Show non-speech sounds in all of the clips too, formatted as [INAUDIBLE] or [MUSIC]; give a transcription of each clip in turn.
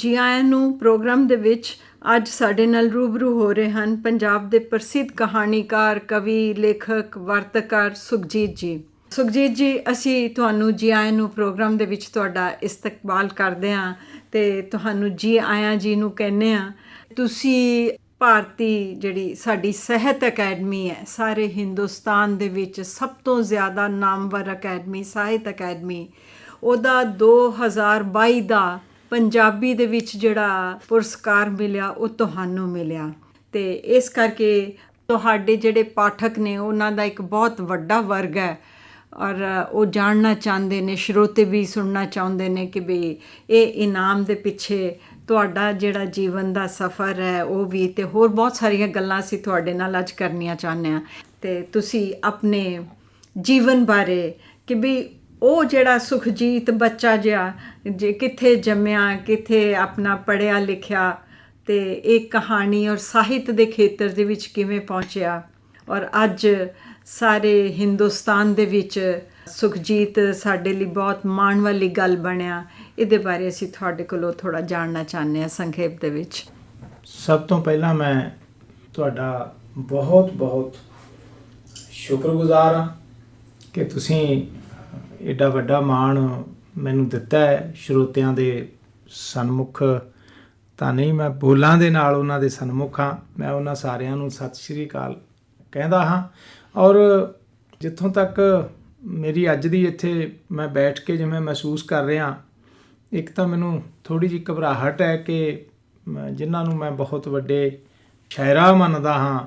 ਜੀ ਆਇਆਂ ਨੂੰ ਪ੍ਰੋਗਰਾਮ ਦੇ ਵਿੱਚ ਅੱਜ ਸਾਡੇ ਨਾਲ ਰੂਬਰੂ ਹੋ ਰਹੇ ਹਨ ਪੰਜਾਬ ਦੇ ਪ੍ਰਸਿੱਧ ਕਹਾਣੀਕਾਰ, ਕਵੀ, ਲੇਖਕ, ਵਰਤਕਾਰ ਸੁਖਜੀਤ ਜੀ। ਸੁਖਜੀਤ ਜੀ, ਅਸੀਂ ਤੁਹਾਨੂੰ ਜੀ ਆਇਆਂ ਨੂੰ ਪ੍ਰੋਗਰਾਮ ਦੇ ਵਿੱਚ ਤੁਹਾਡਾ ਇਸਤਕਬਾਲ ਕਰਦੇ ਹਾਂ ਤੇ ਤੁਹਾਨੂੰ ਜੀ ਆਇਆਂ ਜੀ ਨੂੰ ਕਹਿੰਦੇ ਹਾਂ, ਤੁਸੀਂ ਭਾਰਤੀ ਜਿਹੜੀ ਸਾਡੀ ਸਿਹਤ ਅਕੈਡਮੀ ਹੈ, ਸਾਰੇ ਹਿੰਦੁਸਤਾਨ ਦੇ ਵਿੱਚ ਸਭ ਤੋਂ ਜ਼ਿਆਦਾ ਨਾਮਵਰ ਅਕੈਡਮੀ, ਸਾਹਿਤ ਅਕੈਡਮੀ, ਉਹਦਾ 2022 ਦਾ ਪੰਜਾਬੀ ਦੇ ਵਿੱਚ ਜਿਹੜਾ ਪੁਰਸਕਾਰ ਮਿਲਿਆ, ਉਹ ਤੁਹਾਨੂੰ ਮਿਲਿਆ। ਤੇ ਇਸ ਕਰਕੇ ਤੁਹਾਡੇ ਜਿਹੜੇ ਪਾਠਕ ਨੇ, ਉਹਨਾਂ ਦਾ ਇੱਕ ਬਹੁਤ ਵੱਡਾ ਵਰਗ ਹੈ। ਔਰ ਉਹ ਜਾਣਨਾ ਚਾਹੁੰਦੇ ਨੇ, ਸਰੋਤੇ ਵੀ ਸੁਣਨਾ ਚਾਹੁੰਦੇ ਨੇ ਕਿ ਵੀ ਇਹ ਇਨਾਮ ਦੇ ਪਿੱਛੇ ਤੁਹਾਡਾ ਜਿਹੜਾ ਜੀਵਨ ਦਾ ਸਫ਼ਰ ਹੈ, ਉਹ ਵੀ ਤੇ ਹੋਰ ਬਹੁਤ ਸਾਰੀਆਂ ਗੱਲਾਂ ਅਸੀਂ ਤੁਹਾਡੇ ਨਾਲ ਅੱਜ ਕਰਨੀਆਂ ਚਾਹੁੰਦੇ ਹਾਂ। ਤੇ ਤੁਸੀਂ ਆਪਣੇ ਜੀਵਨ ਬਾਰੇ ਕਿ ਵੀ ਉਹ ਜਿਹੜਾ ਸੁਖਜੀਤ ਬੱਚਾ ਜਿਹਾ, ਜੇ ਕਿੱਥੇ ਜੰਮਿਆ, ਕਿੱਥੇ ਆਪਣਾ ਪੜਿਆ ਲਿਖਿਆ ਤੇ ਇਹ ਕਹਾਣੀ ਔਰ ਸਾਹਿਤ ਦੇ ਖੇਤਰ ਦੇ ਵਿੱਚ ਕਿਵੇਂ ਪਹੁੰਚਿਆ। ਔਰ ਅੱਜ ਸਾਰੇ ਹਿੰਦੁਸਤਾਨ ਦੇ ਵਿੱਚ ਸੁਖਜੀਤ ਸਾਡੇ ਲਈ ਬਹੁਤ ਮਾਣ ਵਾਲੀ ਗੱਲ ਬਣਿਆ। ਇਹਦੇ ਬਾਰੇ ਅਸੀਂ ਤੁਹਾਡੇ ਕੋਲੋਂ ਥੋੜਾ ਜਾਣਨਾ ਚਾਹੁੰਦੇ ਹਾਂ ਸੰਖੇਪ ਦੇ ਵਿੱਚ। ਸਭ ਤੋਂ ਪਹਿਲਾਂ ਮੈਂ ਤੁਹਾਡਾ ਬਹੁਤ ਬਹੁਤ ਸ਼ੁਕਰਗੁਜ਼ਾਰ ਹਾਂ ਕਿ ਤੁਸੀਂ ਏਡਾ ਵੱਡਾ ਮਾਣ ਮੈਨੂੰ ਦਿੱਤਾ ਹੈ ਸਰੋਤਿਆਂ ਦੇ ਸਨਮੁਖ। ਤਾਂ ਨਹੀਂ ਮੈਂ ਬੋਲਾਂ ਦੇ ਨਾਲ ਉਹਨਾਂ ਦੇ ਸਨਮੁਖ ਹਾਂ। ਮੈਂ ਉਹਨਾਂ ਸਾਰਿਆਂ ਨੂੰ ਸਤਿ ਸ਼੍ਰੀ ਅਕਾਲ ਕਹਿੰਦਾ ਹਾਂ। ਔਰ ਜਿੱਥੋਂ ਤੱਕ ਮੇਰੀ ਅੱਜ ਦੀ ਇੱਥੇ ਮੈਂ ਬੈਠ ਕੇ ਜਿਵੇਂ ਮਹਿਸੂਸ ਕਰ ਰਿਹਾ, ਇੱਕ ਤਾਂ ਮੈਨੂੰ ਥੋੜੀ ਜਿਹੀ ਘਬਰਾਹਟ ਹੈ ਕਿ ਮੈਂ- ਜਿਨ੍ਹਾਂ ਨੂੰ ਮੈਂ ਬਹੁਤ ਵੱਡੇ ਸ਼ਾਇਰਾ ਮੰਨਦਾ ਹਾਂ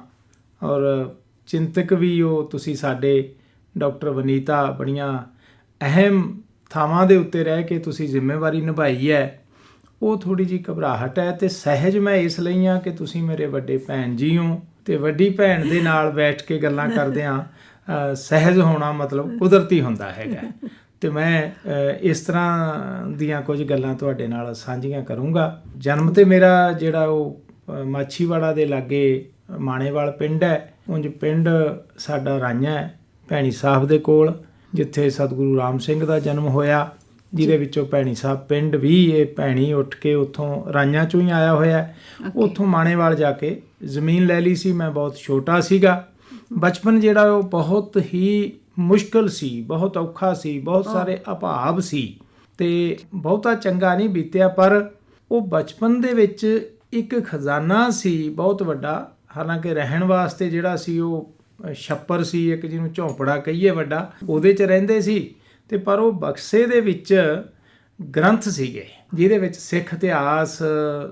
ਔਰ ਚਿੰਤਕ ਵੀ ਉਹ ਤੁਸੀਂ ਸਾਡੇ ਡਾਕਟਰ ਵਨੀਤਾ ਬੜੀਆਂ ਅਹਿਮ ਥਾਵਾਂ ਦੇ ਉੱਤੇ ਰਹਿ ਕੇ ਤੁਸੀਂ ਜ਼ਿੰਮੇਵਾਰੀ ਨਿਭਾਈ ਹੈ, ਉਹ ਥੋੜੀ ਜਿਹੀ ਘਬਰਾਹਟ ਹੈ ਤੇ ਸਹਿਜ ਮੈਂ ਇਸ ਲਈ ਆ ਕਿ ਤੁਸੀਂ ਮੇਰੇ ਵੱਡੇ ਭੈਣ ਜੀ ਹੋ ਤੇ ਵੱਡੀ ਭੈਣ ਦੇ ਨਾਲ ਬੈਠ ਕੇ ਗੱਲਾਂ ਕਰਦੇ ਆ ਸਹਿਜ ਹੋਣਾ ਮਤਲਬ ਕੁਦਰਤੀ ਹੁੰਦਾ ਹੈਗਾ। ਤੇ ਮੈਂ ਇਸ ਤਰ੍ਹਾਂ ਦੀਆਂ ਕੁਝ ਗੱਲਾਂ ਤੁਹਾਡੇ ਨਾਲ ਸਾਂਝੀਆਂ ਕਰੂੰਗਾ। ਜਨਮ ਤੇ ਮੇਰਾ ਜਿਹੜਾ ਉਹ ਮਾਛੀਵਾੜਾ ਦੇ ਲਾਗੇ ਮਾਣੇਵਾਲ ਪਿੰਡ ਹੈ, ਉਂਝ ਪਿੰਡ ਸਾਡਾ ਰਾਈਆਂ ਹੈ, ਭੈਣੀ ਸਾਹਿਬ ਦੇ ਕੋਲ। ਜਿੱਥੇ ਸਤਿਗੁਰੂ ਰਾਮ ਸਿੰਘ ਦਾ ਜਨਮ ਹੋਇਆ ਜਿਹਦੇ ਵਿੱਚੋਂ ਭੈਣੀ ਸਾਹਿਬ ਪਿੰਡ ਵੀ ਇਹ ਭੈਣੀ ਉੱਠ ਕੇ ਉੱਥੋਂ ਰਾਈਆਂ ਚੋਂ ਹੀ ਆਇਆ ਹੋਇਆ ਉੱਥੋਂ ਮਾਣੇਵਾਲ ਜਾ ਕੇ ਜ਼ਮੀਨ ਲੈ ਲਈ ਸੀ ਮੈਂ ਬਹੁਤ ਛੋਟਾ ਸੀਗਾ। ਬਚਪਨ ਜਿਹੜਾ ਉਹ ਬਹੁਤ ਹੀ ਮੁਸ਼ਕਲ ਸੀ ਬਹੁਤ ਔਖਾ ਸੀ ਬਹੁਤ ਸਾਰੇ ਅਭਾਵ ਸੀ ਤੇ ਬਹੁਤਾ ਚੰਗਾ ਨਹੀਂ ਬੀਤਿਆ ਪਰ ਉਹ ਬਚਪਨ ਦੇ ਵਿੱਚ ਇੱਕ ਖਜ਼ਾਨਾ ਸੀ ਬਹੁਤ ਵੱਡਾ। ਹਾਲਾਂਕਿ ਰਹਿਣ ਵਾਸਤੇ ਜਿਹੜਾ ਸੀ ਉਹ ਛੱਪਰ ਸੀ ਇੱਕ ਜਿਹਨੂੰ ਝੌਂਪੜਾ ਕਹੀਏ ਵੱਡਾ ਉਹਦੇ 'ਚ ਰਹਿੰਦੇ ਸੀ ਤੇ ਪਰ ਉਹ ਬਕਸੇ ਦੇ ਵਿੱਚ ਗ੍ਰੰਥ ਸੀਗੇ ਜਿਹਦੇ ਵਿੱਚ ਸਿੱਖ ਇਤਿਹਾਸ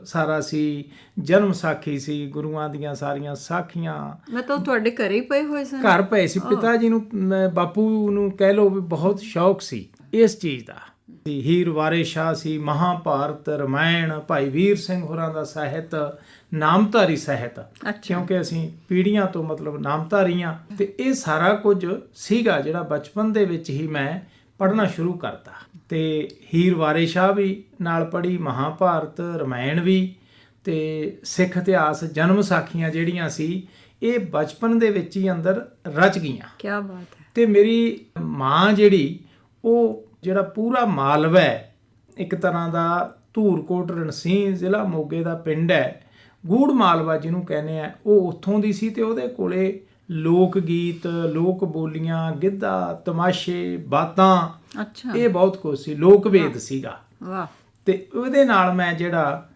ਸਾਰਾ ਸੀ ਜਨਮ ਸਾਖੀ ਸੀ ਗੁਰੂਆਂ ਦੀਆਂ ਸਾਰੀਆਂ ਸਾਖੀਆਂ। ਮੈਂ ਤਾਂ ਤੁਹਾਡੇ ਘਰੇ ਹੀ ਪਏ ਹੋਏ ਸਨ। ਘਰ ਪਏ ਸੀ ਪਿਤਾ ਜੀ ਨੂੰ ਬਾਪੂ ਨੂੰ ਕਹਿ ਲੋ ਵੀ ਬਹੁਤ ਸ਼ੌਕ ਸੀ ਇਸ ਚੀਜ਼ ਦਾ। ਸੀ ਹੀਰ ਵਾਰੇ ਸ਼ਾਹ ਸੀ ਮਹਾਭਾਰਤ ਰਮਾਇਣ ਭਾਈ ਵੀਰ ਸਿੰਘ ਹੋਰਾਂ ਦਾ ਸਾਹਿਤ ਨਾਮਧਾਰੀ ਸਾਹਿਤ। ਕਿਉਂਕਿ ਅਸੀਂ ਪੀੜ੍ਹੀਆਂ ਤੋਂ ਮਤਲਬ ਨਾਮਧਾਰੀਆਂ ਤੇ ਇਹ ਸਾਰਾ ਕੁਝ ਸੀਗਾ ਜਿਹੜਾ ਬਚਪਨ ਦੇ ਵਿੱਚ ਹੀ ਮੈਂ ਪੜ੍ਹਨਾ ਸ਼ੁਰੂ ਕਰਤਾ। ਤੇ ਹੀਰ ਵਾਰੇ ਸ਼ਾਹ ਵੀ ਨਾਲ ਪੜ੍ਹੀ ਮਹਾਭਾਰਤ ਰਮਾਇਣ ਵੀ ਤੇ ਸਿੱਖ ਇਤਿਹਾਸ ਜਨਮ ਸਾਖੀਆਂ ਜਿਹੜੀਆਂ ਸੀ ਇਹ ਬਚਪਨ ਦੇ ਵਿੱਚ ਹੀ ਅੰਦਰ ਰਚ ਗਈਆਂ। ਕੀ ਬਾਤ ਹੈ। ਤੇ ਮੇਰੀ ਮਾਂ ਜਿਹੜੀ ਉਹ ਜਿਹੜਾ ਪੂਰਾ ਮਾਲਵਾ ਹੈ ਇੱਕ ਤਰ੍ਹਾਂ ਦਾ ਧੂਰਕੋਟ ਰਣਸੀਂਹ ਜ਼ਿਲ੍ਹਾ ਮੋਗੇ ਦਾ ਪਿੰਡ ਹੈ। ਗੂੜ ਮਾਲਵਾ ਜਿਹਨੂੰ ਕਹਿੰਦੇ ਆ ਉਹ ਉੱਥੋਂ ਦੀ ਸੀ ਤੇ ਉਹਦੇ ਕੋਲੇ ਲੋਕ ਗੀਤ ਲੋਕ ਬੋਲੀਆਂ ਗਿੱਧਾ ਤਮਾਸ਼ੇ ਬਾਤਾਂ ਅੱਛਾ। ਇਹ ਬਹੁਤ ਕੁਝ ਸੀ ਲੋਕ ਵੇਦ ਸੀਗਾ। ਵਾਹ ਤੇ ਉਹਦੇ ਨਾਲ ਮੈਂ ਜਿਹੜਾ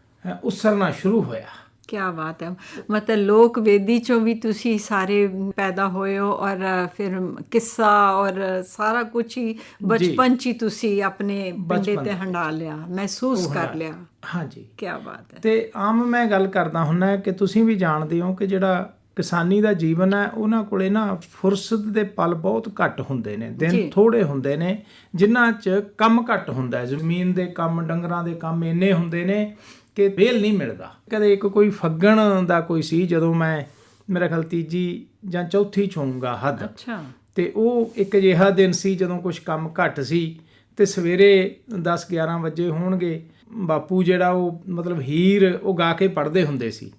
ਉਸਰਨਾ ਸ਼ੁਰੂ ਹੋਇਆ। ਕੀ ਬਾਤ ਹੈ। ਮਤਲਬ ਲੋਕ ਵੇਦੀ ਚੋਂ ਵੀ ਤੁਸੀਂ ਸਾਰੇ ਪੈਦਾ ਹੋਏ ਹੋ ਔਰ ਫਿਰ ਕਿੱਸਾ ਔਰ ਸਾਰਾ ਕੁਝ ਹੀ ਬਚਪਨ ਚ ਹੀ ਤੁਸੀਂ ਆਪਣੇ ਪਿੰਡੇ ਤੇ ਹੰਡਾ ਲਿਆ ਮਹਿਸੂਸ ਕਰ ਲਿਆ। ਹਾਂਜੀ। ਕੀ ਬਾਤ ਹੈ। ਤੇ ਆਮ ਮੈਂ ਗੱਲ ਕਰਦਾ ਹੁੰਨਾ ਕਿ ਤੁਸੀਂ ਵੀ ਜਾਣਦੇ ਹੋ ਕਿ ਜਿਹੜਾ ਕਿਸਾਨੀ ਦਾ ਜੀਵਨ ਹੈ ਉਹਨਾਂ ਕੋਲੇ ਨਾ ਫੁਰਸਤ ਦੇ ਪਲ ਬਹੁਤ ਘੱਟ ਹੁੰਦੇ ਨੇ। ਦਿਨ ਥੋੜੇ ਹੁੰਦੇ ਨੇ ਜਿਨ੍ਹਾਂ 'ਚ ਕੰਮ ਘੱਟ ਹੁੰਦਾ ਹੈ। ਜ਼ਮੀਨ ਦੇ ਕੰਮ ਡੰਗਰਾਂ ਦੇ ਕੰਮ ਇੰਨੇ ਹੁੰਦੇ ਨੇ ਕਿ ਵੇਲ ਨਹੀਂ ਮਿਲਦਾ। ਕਦੇ ਇੱਕ ਕੋਈ ਫੱਗਣ ਦਾ ਕੋਈ ਸੀ ਜਦੋਂ ਮੈਂ ਮੇਰਾ ਖਿਆਲ ਤੀਜੀ ਜਾਂ ਚੌਥੀ ਛੂੰਗਾ ਹੱਦ। ਅੱਛਾ। ਤੇ ਉਹ ਇੱਕ ਅਜਿਹਾ ਦਿਨ ਸੀ ਜਦੋਂ ਕੁਝ ਕੰਮ ਘੱਟ ਸੀ ਤੇ ਸਵੇਰੇ 10 11 ਵਜੇ ਹੋਣਗੇ ਬਾਪੂ ਜਿਹੜਾ ਉਹ ਮਤਲਬ ਹੀਰ ਉਹ ਗਾ ਕੇ ਪੜ੍ਹਦੇ ਹੁੰਦੇ ਸੀ।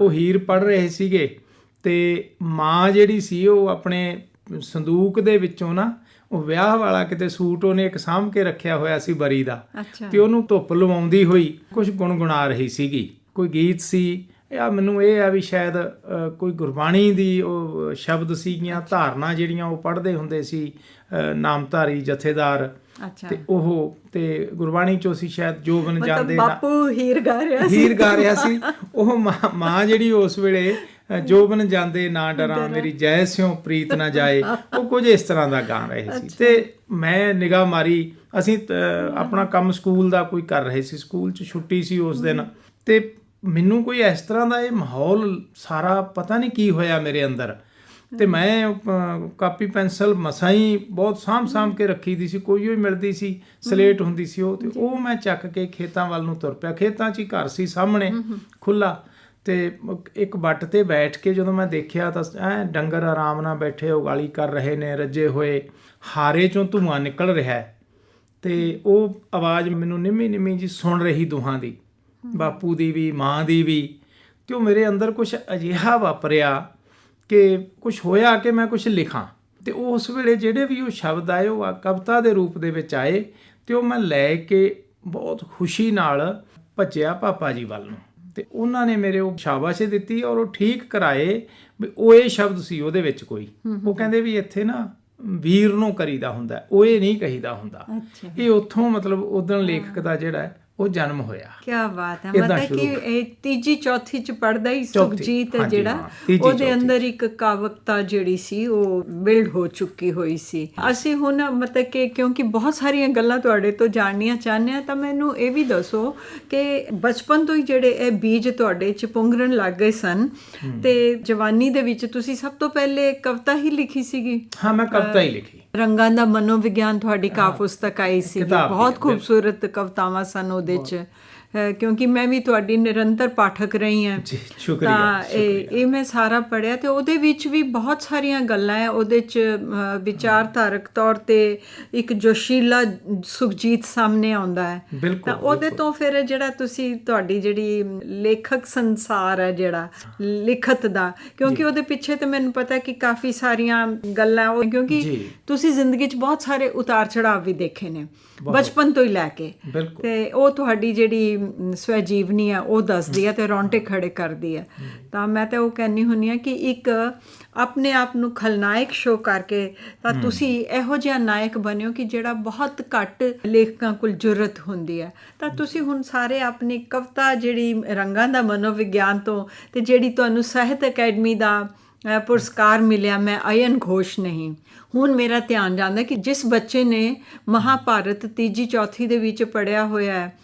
ਉਹ ਹੀਰ ਪੜ੍ਹ ਰਹੇ ਸੀਗੇ ਤੇ ਮਾਂ ਜਿਹੜੀ ਸੀ ਉਹ ਆਪਣੇ ਸੰਦੂਕ ਦੇ ਵਿੱਚੋਂ ਨਾ ਉਹ ਵਿਆਹ ਵਾਲਾ ਕਿਤੇ ਸੂਟ ਉਹਨੇ ਇੱਕ ਸਾਂਭ ਕੇ ਰੱਖਿਆ ਹੋਇਆ ਸੀ ਬਰੀ ਦਾ। ਤੇ ਉਹਨੂੰ ਧੁੱਪ ਲਵਾਉਂਦੀ ਹੋਈ ਕੁਝ ਗੁਣਗੁਣਾ ਰਹੀ ਸੀਗੀ। ਕੋਈ ਗੀਤ ਸੀ ਆ ਮੈਨੂੰ ਇਹ ਆ ਵੀ ਸ਼ਾਇਦ ਕੋਈ ਗੁਰਬਾਣੀ ਦੀ ਉਹ ਸ਼ਬਦ ਸੀਗੀਆਂ ਧਾਰਨਾ ਜਿਹੜੀਆਂ ਉਹ ਪੜ੍ਹਦੇ ਹੁੰਦੇ ਸੀ ਨਾਮਧਾਰੀ ਜਥੇਦਾਰ। ਤੇ ਉਹ ਤੇ ਗੁਰਬਾਣੀ ਚੋਂ ਸੀ ਸ਼ਾਇਦ ਮਤਲਬ ਜਾਂਦੇ ਨਾ ਬਾਪੂ ਹੀਰ ਗਾ ਰਿਹਾ ਸੀ। ਹੀਰ ਗਾ ਰਿਹਾ ਸੀ। ਉਹ ਮਾਂ- ਜਿਹੜੀ ਉਸ ਵੇਲੇ ਜੋਬਨ ਜਾਂਦੇ ਨਾ ਡਰਾਂ ਮੇਰੀ ਜੈ ਸਿਉ ਪ੍ਰੀਤ ਨਾ ਜਾਏ। ਉਹ ਕੁਝ ਇਸ ਤਰ੍ਹਾਂ ਦਾ ਗਾ ਰਹੇ ਸੀ। ਤੇ ਮੈਂ ਨਿਗਾਹ ਮਾਰੀ। ਅਸੀਂ ਆਪਣਾ ਕੰਮ ਸਕੂਲ ਦਾ ਕੋਈ ਕਰ ਰਹੇ ਸੀ। ਸਕੂਲ 'ਚ ਛੁੱਟੀ ਸੀ ਉਸ ਦਿਨ। ਤੇ ਮੈਨੂੰ ਕੋਈ ਇਸ ਤਰ੍ਹਾਂ ਦਾ ਇਹ ਮਾਹੌਲ ਸਾਰਾ ਪਤਾ ਨਹੀਂ ਕੀ ਹੋਇਆ ਮੇਰੇ ਅੰਦਰ। ਤੇ ਮੈਂ ਕਾਪੀ ਪੈਨਸਲ ਮਸਾਂ ਹੀ ਬਹੁਤ ਸਾਂਭ ਕੇ ਰੱਖੀ ਦੀ ਸੀ। ਕੋਈ ਹੋਈ ਮਿਲਦੀ ਸੀ ਸਲੇਟ ਹੁੰਦੀ ਸੀ ਉਹ। ਤੇ ਉਹ ਮੈਂ ਚੱਕ ਕੇ ਖੇਤਾਂ ਵੱਲ ਨੂੰ ਤੁਰ ਪਿਆ। ਖੇਤਾਂ 'ਚ ਹੀ ਘਰ ਸੀ ਸਾਹਮਣੇ ਖੁੱਲਾ ਤੇ ਇੱਕ ਵੱਟ ਤੇ ਬੈਠ ਕੇ ਜਦੋਂ ਮੈਂ ਦੇਖਿਆ ਤਾਂ ਐ ਡੰਗਰ ਆਰਾਮ ਨਾਲ ਬੈਠੇ ਉਗਾਲੀ ਕਰ ਰਹੇ ਨੇ, ਰੱਜੇ ਹੋਏ, ਹਾਰੇ ਚੋਂ ਧੂਆਂ ਨਿਕਲ ਰਿਹਾ ਹੈ। ਤੇ ਉਹ ਆਵਾਜ਼ ਮੈਨੂੰ ਨਿੰਮੀ ਨਿੰਮੀ ਜੀ ਸੁਣ ਰਹੀ ਦੋਹਾਂ ਦੀ, ਬਾਪੂ ਦੀ ਵੀ, ਮਾਂ ਦੀ ਵੀ, ਤੇ ਉਹ ਮੇਰੇ ਅੰਦਰ ਕੁਝ ਅਜਿਹਾ ਵਾਪਰਿਆ ਕਿ ਕੁਝ ਹੋਇਆ ਕਿ ਮੈਂ ਕੁਝ ਲਿਖਾਂ। ਤੇ ਉਸ ਵੇਲੇ ਜਿਹੜੇ ਵੀ ਉਹ ਸ਼ਬਦ ਆਏ, ਉਹ ਆ ਕਵਿਤਾ ਦੇ ਰੂਪ ਦੇ ਵਿੱਚ ਆਏ ਤੇ ਉਹ ਮੈਂ ਲੈ ਕੇ ਬਹੁਤ ਖੁਸ਼ੀ ਨਾਲ ਭੱਜਿਆ ਪਾਪਾ ਜੀ ਵੱਲ ਨੂੰ। ਤੇ ਉਹਨਾਂ ਨੇ ਮੇਰੇ ਉਹ ਸ਼ਾਬਾਸ਼ੇ ਦਿੱਤੀ ਔਰ ਉਹ ਠੀਕ ਕਰਾਏ ਵੀ ਉਹ ਇਹ ਸ਼ਬਦ ਸੀ ਉਹਦੇ ਵਿੱਚ ਕੋਈ। ਉਹ ਕਹਿੰਦੇ ਵੀ ਇੱਥੇ ਨਾ ਵੀਰ ਨੂੰ ਕਰੀਦਾ ਹੁੰਦਾ ਉਹ ਇਹ ਨਹੀਂ ਕਹੀਦਾ ਹੁੰਦਾ। ਇਹ ਉੱਥੋਂ ਮਤਲਬ ਉਦੋਂ ਲੇਖਕ ਦਾ ਜਿਹੜਾ ਹੈ ਉਹ ਜਨਮ ਹੋਇਆ। ਕੀ ਬਾਤ ਹੈ। ਮਤਲਬ ਕਿ ਇਹ ਤੀਜੀ ਚੌਥੀ ਚ ਪੜਦਾ ਹੀ ਸੁਖਜੀਤ ਜਿਹੜਾ। ਉਹਦੇ। ਅੰਦਰ ਇੱਕ ਕਾਵਕਤਾ ਜਿਹੜੀ ਸੀ ਉਹ ਬਿਲਡ ਹੋ ਚੁੱਕੀ ਹੋਈ ਸੀ। ਅਸੀਂ ਹੁਣ ਮਤਲਬ ਕਿ ਕਿਉਂਕਿ ਬਹੁਤ ਸਾਰੀਆਂ ਗੱਲਾਂ ਤੁਹਾਡੇ ਤੋਂ ਜਾਣਨੀਆਂ ਚਾਹੁੰਦੇ ਆ ਤਾਂ ਮੈਨੂੰ ਇਹ ਵੀ ਦੱਸੋ ਕਿ ਬਚਪਨ ਤੋਂ ਹੀ ਜਿਹੜੇ ਇਹ ਬੀਜ ਤੁਹਾਡੇ ਚ ਪੁੰਗਰਨ ਲੱਗ ਗਏ ਸਨ ਤੇ ਜਵਾਨੀ ਦੇ ਵਿੱਚ ਤੁਸੀਂ ਸਭ ਤੋਂ ਪਹਿਲੇ ਕਵਿਤਾ ਹੀ ਲਿਖੀ ਸੀਗੀ। ਹਾਂ ਮੈਂ ਕਵਿਤਾ ਹੀ ਲਿਖੀ। ਰੰਗਾਂ ਦਾ ਮਨੋਵਿਗਿਆਨ ਤੁਹਾਡੀ ਕਾਵਿ ਪੁਸਤਕ ਆਈ ਸੀ ਬਹੁਤ ਖੂਬਸੂਰਤ ਕਵਿਤਾਵਾਂ ਸਨ ਉਹਦੇ ਚ ਅਹ ਕਿਉਂਕਿ ਮੈਂ ਵੀ ਤੁਹਾਡੀ ਨਿਰੰਤਰ ਪਾਠਕ ਰਹੀ ਹਾਂ। ਜੀ ਸ਼ੁਕਰੀਆ ਤਾਂ ਇਹ ਇਹ ਮੈਂ ਸਾਰਾ ਪੜਿਆ ਤੇ ਉਹਦੇ ਵਿੱਚ ਵੀ ਬਹੁਤ ਸਾਰੀਆਂ ਗੱਲਾਂ ਹੈ। ਉਹਦੇ ਚ ਵਿਚਾਰਧਾਰਕ ਤੌਰ ਤੇ ਇੱਕ ਜੋਸ਼ੀਲਾ ਸੁਖਜੀਤ ਸਾਹਮਣੇ ਆਉਂਦਾ ਹੈ। ਤਾਂ ਉਹਦੇ ਤੋਂ ਫਿਰ ਜਿਹੜਾ ਤੁਸੀਂ ਤੁਹਾਡੀ ਜਿਹੜੀ ਲੇਖਕ ਸੰਸਾਰ ਹੈ ਜਿਹੜਾ ਲਿਖਤ ਦਾ ਕਿਉਂਕਿ ਉਹਦੇ ਪਿੱਛੇ ਤੇ ਮੈਨੂੰ ਪਤਾ ਕਿ ਕਾਫੀ ਸਾਰੀਆਂ ਗੱਲਾਂ ਉਹ ਕਿਉਂਕਿ। ਤੁਸੀਂ ਜ਼ਿੰਦਗੀ 'ਚ ਬਹੁਤ ਸਾਰੇ ਉਤਾਰ ਚੜਾਵ ਵੀ ਦੇਖੇ ਨੇ ਬਚਪਨ ਤੋਂ ਹੀ ਲੈ ਕੇ। ਤੇ ਉਹ ਤੁਹਾਡੀ ਜਿਹੜੀ ਸਵੈ ਜੀਵਨੀ ਆ ਉਹ ਦੱਸਦੀ ਆ ਤੇ ਰੌਂਟੇ ਖੜੇ ਕਰਦੀ ਆ। ਤਾਂ ਮੈਂ ਤਾਂ ਉਹ ਕਹਿੰਨੀ ਹੁੰਨੀ ਆ ਕਿ ਇੱਕ ਆਪਣੇ ਆਪ ਨੂੰ ਖਲਨਾਇਕ ਸ਼ੋ ਕਰਕੇ ਤਾਂ ਤੁਸੀਂ ਇਹੋ ਜਿਹਾ ਨਾਇਕ ਬਣਿਓ ਕਿ ਜਿਹੜਾ ਬਹੁਤ ਘੱਟ ਲੇਖਕਾਂ ਕੋਲ ਜੁਰਤ ਹੁੰਦੀ ਹੈ ਤਾਂ ਤੁਸੀਂ ਹੁਣ ਸਾਰੇ ਆਪਣੀ ਕਵਿਤਾ ਜਿਹੜੀ ਰੰਗਾਂ ਦਾ ਮਨੋਵਿਗਿਆਨ ਤੋਂ ਤੇ ਜਿਹੜੀ ਤੁਹਾਨੂੰ ਸਾਹਿਤ ਅਕੈਡਮੀ ਦਾ ਪੁਰਸਕਾਰ ਮਿਲਿਆ ਮੈਂ ਅਯਨ ਘੋਸ਼ ਨਹੀਂ। ਹੁਣ ਮੇਰਾ ਧਿਆਨ ਜਾਂਦਾ ਕਿ ਜਿਸ ਬੱਚੇ ਨੇ ਮਹਾਭਾਰਤ ਤੀਜੀ ਚੌਥੀ ਦੇ ਵਿੱਚ ਪੜਿਆ ਹੋਇਆ ਹੈ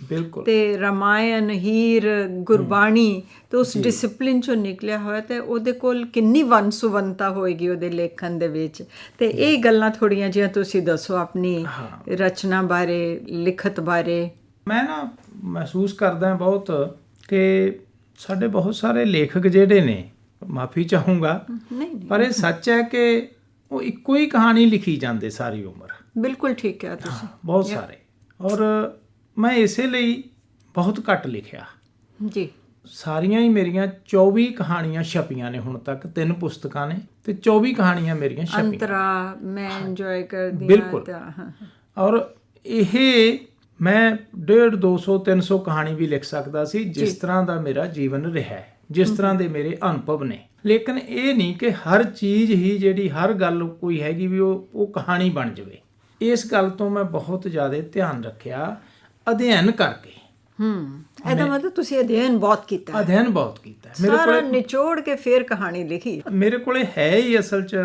ਤੇ ਰਮਾਇਣ ਹੀਰ ਗੁਰਬਾਣੀ ਤੇ ਉਸ ਡਿਸਪਲਿਨ ਚੋਂ ਨਿਕਲਿਆ ਹੋਇਆ ਤੇ ਉਹਦੇ ਕੋਲ ਕਿੰਨੀ ਵੰਸੁਵੰਤਾ ਹੋਏਗੀ ਉਹਦੇ ਲੇਖਣ ਦੇ ਵਿੱਚ। ਤੇ ਇਹ ਗੱਲਾਂ ਥੋੜੀਆਂ ਜਿਹੀਆਂ ਤੁਸੀਂ ਦੱਸੋ ਆਪਣੀ ਰਚਨਾ ਬਾਰੇ ਲਿਖਤ ਬਾਰੇ। ਮੈਂ ਨਾ ਮਹਿਸੂਸ ਕਰਦਾ ਬਹੁਤ ਕਿ ਸਾਡੇ ਬਹੁਤ ਸਾਰੇ ਲੇਖਕ ਜਿਹੜੇ ਨੇ ਮਾਫੀ ਚਾਹੂੰਗਾ ਪਰ ਇਹ ਸੱਚ ਹੈ ਕਿ ਉਹ ਇੱਕੋ ਹੀ ਕਹਾਣੀ ਲਿਖੀ ਜਾਂਦੇ ਸਾਰੀ ਉਮਰ। ਬਿਲਕੁਲ ਠੀਕ ਹੈ ਤੁਸੀਂ। ਬਹੁਤ ਸਾਰੇ। ਔਰ ਮੈਂ ਇਸੇ ਲਈ ਬਹੁਤ ਘੱਟ ਲਿਖਿਆ। ਜੀ। ਸਾਰੀਆਂ ਹੀ ਮੇਰੀਆਂ 24 ਕਹਾਣੀਆਂ ਛਪੀਆਂ ਨੇ ਹੁਣ ਤੱਕ ਤਿੰਨ ਪੁਸਤਕਾਂ ਨੇ ਤੇ 24 ਕਹਾਣੀਆਂ ਮੇਰੀਆਂ ਛਪੀਆਂ ਅੰਤਰਾ ਮੈਂ ਇੰਜੋਏ ਕਰਦੀ ਹਾਂ ਬਿਲਕੁਲ। ਔਰ ਇਹ ਮੈਂ 150 200 300 ਕਹਾਣੀ ਵੀ ਲਿਖ ਸਕਦਾ ਸੀ ਜਿਸ ਤਰ੍ਹਾਂ ਦਾ ਮੇਰਾ ਜੀਵਨ ਰਿਹਾ ਜਿਸ ਤਰ੍ਹਾਂ ਦੇ ਮੇਰੇ ਅਨੁਭਵ ਨੇ। ਲੇਕਿਨ ਇਹ ਨਹੀਂ ਕਿ ਹਰ ਚੀਜ਼ ਹੀ ਜਿਹੜੀ ਹਰ ਗੱਲ ਕੋਈ ਹੈਗੀ ਵੀ ਉਹ ਉਹ ਕਹਾਣੀ ਬਣ ਜਾਵੇ। ਇਸ ਗੱਲ ਤੋਂ ਮੈਂ ਬਹੁਤ ਜ਼ਿਆਦਾ ਧਿਆਨ ਰੱਖਿਆ ਅਧਿਐਨ ਕਰਕੇ। ਹੂੰ ਇਹਦਾ ਮਤਲਬ ਤੁਸੀਂ ਅਧਿਐਨ ਬਹੁਤ ਕੀਤਾ। ਅਧਿਐਨ ਬਹੁਤ ਕੀਤਾ। ਹੈ। ਮੇਰੇ ਸਾਰਾ ਨਿਚੋੜ ਕੇ ਫੇਰ ਕਹਾਣੀ ਲਿਖੀ। ਮੇਰੇ ਕੋਲੇ ਹੈ ਹੀ ਅਸਲ 'ਚ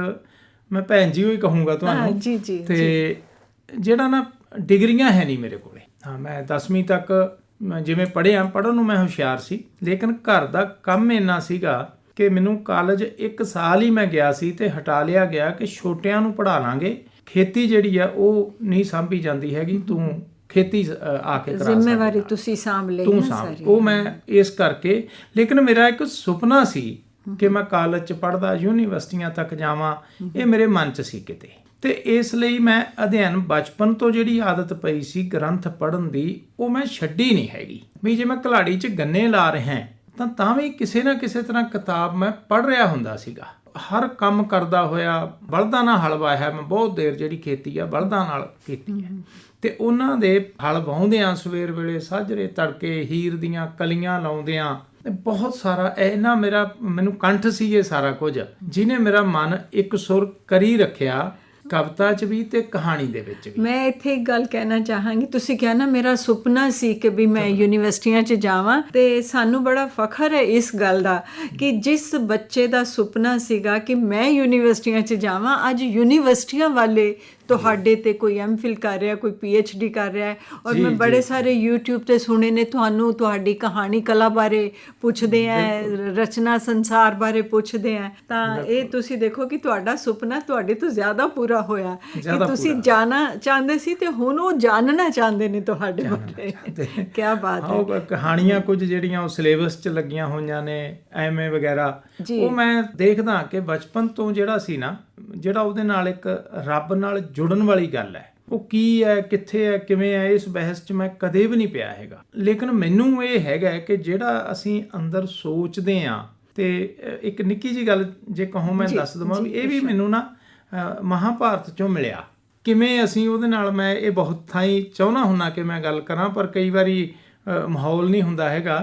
ਮੈਂ ਭੈਣ ਜੀ ਹੋਈ ਕਹੂੰਗਾ ਹਾਂ ਤੁਹਾਨੂੰ ਜੀ ਜੀ। ਤੇ ਜਿਹੜਾ ਨਾ ਡਿਗਰੀਆਂ ਹੈ ਨਹੀਂ ਮੇਰੇ ਕੋਲੇ। ਹਾਂ ਮੈਂ 10ਵੀਂ ਤੱਕ ਜਿਵੇਂ ਪੜ੍ਹਿਆ ਪੜ੍ਹਨ ਨੂੰ ਮੈਂ ਹੁਸ਼ਿਆਰ ਸੀ। ਲੇਕਿਨ ਘਰ ਦਾ ਕੰਮ ਇੰਨਾ ਸੀਗਾ ਕਿ ਮੈਨੂੰ ਕਾਲਜ ਇੱਕ ਸਾਲ ਹੀ ਮੈਂ ਗਿਆ ਸੀ ਤੇ ਹਟਾ ਲਿਆ ਗਿਆ ਕਿ ਛੋਟਿਆਂ ਨੂੰ ਪੜ੍ਹਾ ਲਾਂਗੇ। ਖੇਤੀ ਜਿਹੜੀ ਆ ਉਹ ਨਹੀਂ ਸਾਂਭੀ ਜਾਂਦੀ ਹੈਗੀ। ਤੂੰ ਖੇਤੀ ਆ ਕੇ ਕਰਾ ਜ਼ਿੰਮੇਵਾਰੀ। ਤੁਸੀਂ ਸਾਂਭ ਲਈ ਤੂੰ ਸਾਂਭ। ਉਹ ਮੈਂ ਇਸ ਕਰਕੇ ਲੇਕਿਨ ਮੇਰਾ ਇੱਕ ਸੁਪਨਾ ਸੀ ਕਿ ਮੈਂ ਕਾਲਜ ਚ ਪੜਦਾ ਯੂਨੀਵਰਸਿਟੀਆਂ ਤੱਕ ਜਾਵਾਂ। ਇਹ ਮੇਰੇ ਮਨ ਚ ਸੀ ਕਿਤੇ। ਤੇ ਇਸ ਲਈ ਮੈਂ ਅਧਿਐਨ ਬਚਪਨ ਤੋਂ ਜਿਹੜੀ ਆਦਤ ਪਈ ਸੀ ਗ੍ਰੰਥ ਪੜਨ ਦੀ ਉਹ ਮੈਂ ਛੱਡੀ ਨਹੀਂ ਹੈਗੀ। ਵੀ ਜੇ ਮੈਂ ਕਲਾੜੀ ਚ ਗੰਨੇ ਲਾ ਰਿਹਾ ਤਾਂ ਤਾਂ ਵੀ ਕਿਸੇ ਨਾ ਕਿਸੇ ਤਰ੍ਹਾਂ ਕਿਤਾਬ ਮੈਂ ਪੜ੍ਹ ਰਿਹਾ ਹੁੰਦਾ ਸੀਗਾ। ਹਰ ਕੰਮ ਕਰਦਾ ਹੋਇਆ, ਬਲਦਾਂ ਨਾਲ ਹਲ ਵਾਹਿਆ ਮੈਂ ਬਹੁਤ ਦੇਰ ਜਿਹੜੀ ਖੇਤੀ ਆ, ਬਲਦਾਂ ਨਾਲ ਕੀਤੀ ਹੈ। ਤੇ ਉਹਨਾਂ ਦੇ ਹਲ ਵਾਹੁੰਦਿਆਂ, ਸਵੇਰ ਵੇਲੇ ਸਾਜਰੇ ਤੜਕੇ ਹੀਰ ਦੀਆਂ ਕਲੀਆਂ ਲਾਉਂਦਿਆਂ, ਤੇ ਬਹੁਤ ਸਾਰਾ ਇਹਨਾਂ ਮੇਰਾ, ਮੈਨੂੰ ਕੰਠ ਸੀ ਇਹ ਸਾਰਾ ਕੁਝ, ਜਿਨੇ ਮੇਰਾ ਮਨ ਇੱਕ ਸੁਰ ਕਰੀ ਰੱਖਿਆ ਕਵਿਤਾ 'ਚ ਵੀ ਤੇ ਕਹਾਣੀ ਦੇ ਵਿੱਚ ਵੀ। ਮੈਂ ਇੱਥੇ ਇੱਕ ਗੱਲ ਕਹਿਣਾ ਚਾਹਾਂਗੀ। ਤੁਸੀਂ ਕਿਹਾ ਨਾ ਮੇਰਾ ਸੁਪਨਾ ਸੀ ਕਿ ਵੀ ਮੈਂ ਯੂਨੀਵਰਸਿਟੀਆਂ 'ਚ ਜਾਵਾਂ ਤੇ ਸਾਨੂੰ ਬੜਾ ਫਖਰ ਹੈ ਇਸ ਗੱਲ ਦਾ ਕਿ ਜਿਸ ਬੱਚੇ ਦਾ ਸੁਪਨਾ ਸੀਗਾ ਕਿ ਮੈਂ ਯੂਨੀਵਰਸਿਟੀਆਂ 'ਚ ਜਾਵਾਂ ਅੱਜ ਯੂਨੀਵਰਸਿਟੀਆਂ ਵਾਲੇ ਤੁਹਾਡੇ ਤੇ ਕੋਈ ਐਮਫਿਲ ਕਰ ਰਿਹਾ ਕੋਈ ਡੀ ਕਰ ਰਿਹਾ ਹੈ ਔਰ ਮੈਂ ਬੜੇ ਸਾਰੇ YouTube ਤੇ ਸੁਣੇ ਨੇ ਤੁਹਾਨੂੰ ਤੁਹਾਡੀ ਕਹਾਣੀ ਕਲਾ ਬਾਰੇ ਪੁੱਛਦੇ ਆ ਰਚਨਾ ਸੰਸਾਰ ਬਾਰੇ ਪੁੱਛਦੇ ਆ। ਤਾਂ ਇਹ ਤੁਸੀਂ ਦੇਖੋ ਕਿ ਤੁਹਾਡਾ ਸੁਪਨਾ ਤੁਹਾਡੇ ਤੋਂ ਜ਼ਿਆਦਾ ਪੂਰਾ ਹੋਇਆ। ਕਿ ਤੁਸੀਂ। ਜਾਣਾ ਚਾਹੁੰਦੇ ਸੀ ਤੇ ਹੁਣ ਉਹ ਜਾਣਨਾ ਚਾਹੁੰਦੇ ਨੇ ਤੁਹਾਡੇ ਬਾਰੇ। ਕੀ ਬਾਤ ਹਾਂ, ਉਹ ਕਹਾਣੀਆਂ ਕੁਝ ਜਿਹੜੀਆਂ ਉਹ ਸਿਲੇਬਸ 'ਚ ਲੱਗੀਆਂ ਹੋਈਆਂ ਨੇ ਐਮਏ ਵਗੈਰਾ। ਉਹ ਮੈਂ ਦੇਖਦਾ ਕਿ ਬਚਪਨ ਤੋਂ ਜਿਹੜਾ ਸੀ ਨਾ ਜਿਹੜਾ ਉਹਦੇ ਨਾਲ ਇੱਕ ਰੱਬ ਨਾਲ ਜੁੜਨ ਵਾਲੀ ਗੱਲ ਹੈ। ਉਹ ਕੀ ਹੈ ਕਿੱਥੇ ਹੈ ਕਿਵੇਂ ਹੈ ਇਸ ਬਹਿਸ 'ਚ ਮੈਂ ਕਦੇ ਵੀ ਨਹੀਂ ਪਿਆ ਹੈਗਾ। ਲੇਕਿਨ ਮੈਨੂੰ ਇਹ ਹੈਗਾ ਕਿ ਜਿਹੜਾ ਅਸੀਂ ਅੰਦਰ ਸੋਚਦੇ ਆ ਤੇ ਇੱਕ ਨਿੱਕੀ ਜੀ ਗੱਲ ਜੇ ਕਹੋ ਮੈਂ ਦੱਸ ਦਵਾਂ ਇਹ ਵੀ ਮੈਨੂੰ ਨਾ ਮਹਾਭਾਰਤ 'ਚੋਂ ਮਿਲਿਆ। ਕਿਵੇਂ ਅਸੀਂ ਉਹਦੇ ਨਾਲ ਮੈਂ ਇਹ ਬਹੁਤ ਥਾਈਂ ਚਾਹੁੰਦਾ ਹੁੰਨਾ ਕਿ ਮੈਂ ਗੱਲ ਕਰਾਂ ਪਰ ਕਈ ਵਾਰੀ ਮਾਹੌਲ ਨਹੀਂ ਹੁੰਦਾ ਹੈਗਾ।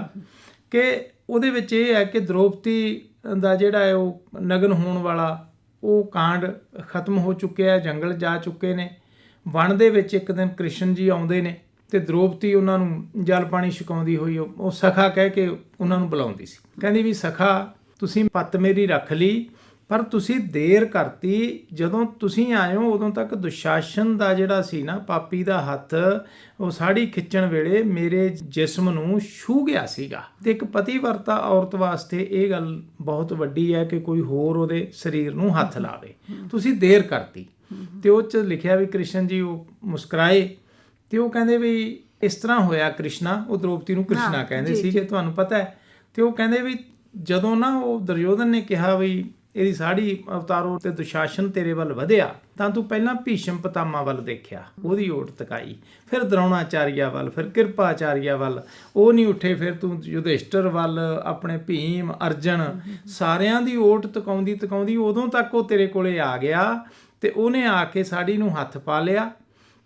ਕਿ ਉਹਦੇ ਵਿੱਚ ਇਹ ਹੈ ਕਿ ਦ੍ਰੋਪਦੀ ਦਾ ਜਿਹੜਾ ਹੈ ਉਹ ਨਗਨ ਹੋਣ ਵਾਲਾ ਉਹ ਕਾਂਡ ਖਤਮ ਹੋ ਚੁੱਕਿਆ ਹੈ, ਜੰਗਲ ਜਾ ਚੁੱਕੇ ਨੇ। ਵਣ ਦੇ ਵਿੱਚ ਇੱਕ ਦਿਨ ਕ੍ਰਿਸ਼ਨ ਜੀ ਆਉਂਦੇ ਨੇ ਤੇ ਦ੍ਰੋਪਦੀ ਉਹਨਾਂ ਨੂੰ ਜਲ ਪਾਣੀ ਛਕਾਉਂਦੀ ਹੋਈ ਉਹ ਉਹ ਸਖਾ ਕਹਿ ਕੇ ਉਹਨਾਂ ਨੂੰ ਬੁਲਾਉਂਦੀ ਸੀ। ਕਹਿੰਦੀ ਵੀ ਸਖਾ, ਤੁਸੀਂ ਪੱਤ ਮੇਰੀ ਰੱਖ ਲਈ ਪਰ ਤੁਸੀਂ ਦੇਰ ਕਰਤੀ ਜਦੋਂ ਤੁਸੀਂ ਆਏ ਹੋ ਉਦੋਂ ਤੱਕ ਦੁਸ਼ਾਸਨ ਦਾ ਜਿਹੜਾ ਸੀ ਨਾ ਪਾਪੀ ਦਾ ਹੱਥ ਉਹ ਸਾੜੀ ਖਿੱਚਣ ਵੇਲੇ ਮੇਰੇ ਜਿਸਮ ਨੂੰ ਛੂ ਗਿਆ ਸੀਗਾ। ਤੇ ਇੱਕ ਪਤੀਵਰਤਾ ਔਰਤ ਵਾਸਤੇ ਇਹ ਗੱਲ ਬਹੁਤ ਵੱਡੀ ਹੈ ਕਿ ਕੋਈ ਹੋਰ ਉਹਦੇ ਸਰੀਰ ਨੂੰ ਹੱਥ ਲਾਵੇ। ਤੁਸੀਂ ਦੇਰ ਕਰਤੀ। ਤੇ ਉਹ ਚ ਲਿਖਿਆ ਵੀ ਕ੍ਰਿਸ਼ਨ ਜੀ ਉਹ ਮੁਸਕਰਾਏ ਤੇ ਉਹ ਕਹਿੰਦੇ ਵੀ ਇਸ ਤਰ੍ਹਾਂ ਹੋਇਆ ਕ੍ਰਿਸ਼ਨਾ ਉਹ ਦ੍ਰੋਪਦੀ ਨੂੰ ਕ੍ਰਿਸ਼ਨਾ ਕਹਿੰਦੇ ਸੀ ਜੇ। ਤੁਹਾਨੂੰ ਪਤਾ ਹੈ। ਤੇ ਉਹ ਕਹਿੰਦੇ ਵੀ ਜਦੋਂ ਨਾ ਉਹ ਦੁਰਯੋਧਨ ਨੇ ਕਿਹਾ ਵੀ ਇਹਦੀ ਸਾੜੀ ਅਵਤਾਰੋ ਤੇ ਦੁਸ਼ਾਸਨ ਤੇਰੇ ਵੱਲ ਵਧਿਆ, ਤਾਂ ਤੂੰ ਪਹਿਲਾਂ ਭੀਸ਼ਮ ਪਤਾਮਾ ਵੱਲ ਦੇਖਿਆ, ਉਹਦੀ ਓਟ ਤਕਾਈ। ਫਿਰ ਦਰੋਣਾਚਾਰੀਆ ਵੱਲ, ਫਿਰ ਕਿਰਪਾਚਾਰੀਆ ਵੱਲ। ਉਹ ਨਹੀਂ ਉੱਠੇ, ਫਿਰ ਤੂੰ ਯੁਧਿਸ਼ਟਰ ਵੱਲ, ਆਪਣੇ ਭੀਮ, ਅਰਜਨ, ਸਾਰਿਆਂ ਦੀ ਓਟ ਤਕਾਉਂਦੀ ਤਕਾਉਂਦੀ ਉਦੋਂ ਤੱਕ ਉਹ ਤੇਰੇ ਕੋਲੇ ਆ ਗਿਆ ਤੇ ਉਹਨੇ ਆ ਕੇ ਸਾੜੀ ਨੂੰ ਹੱਥ ਪਾ ਲਿਆ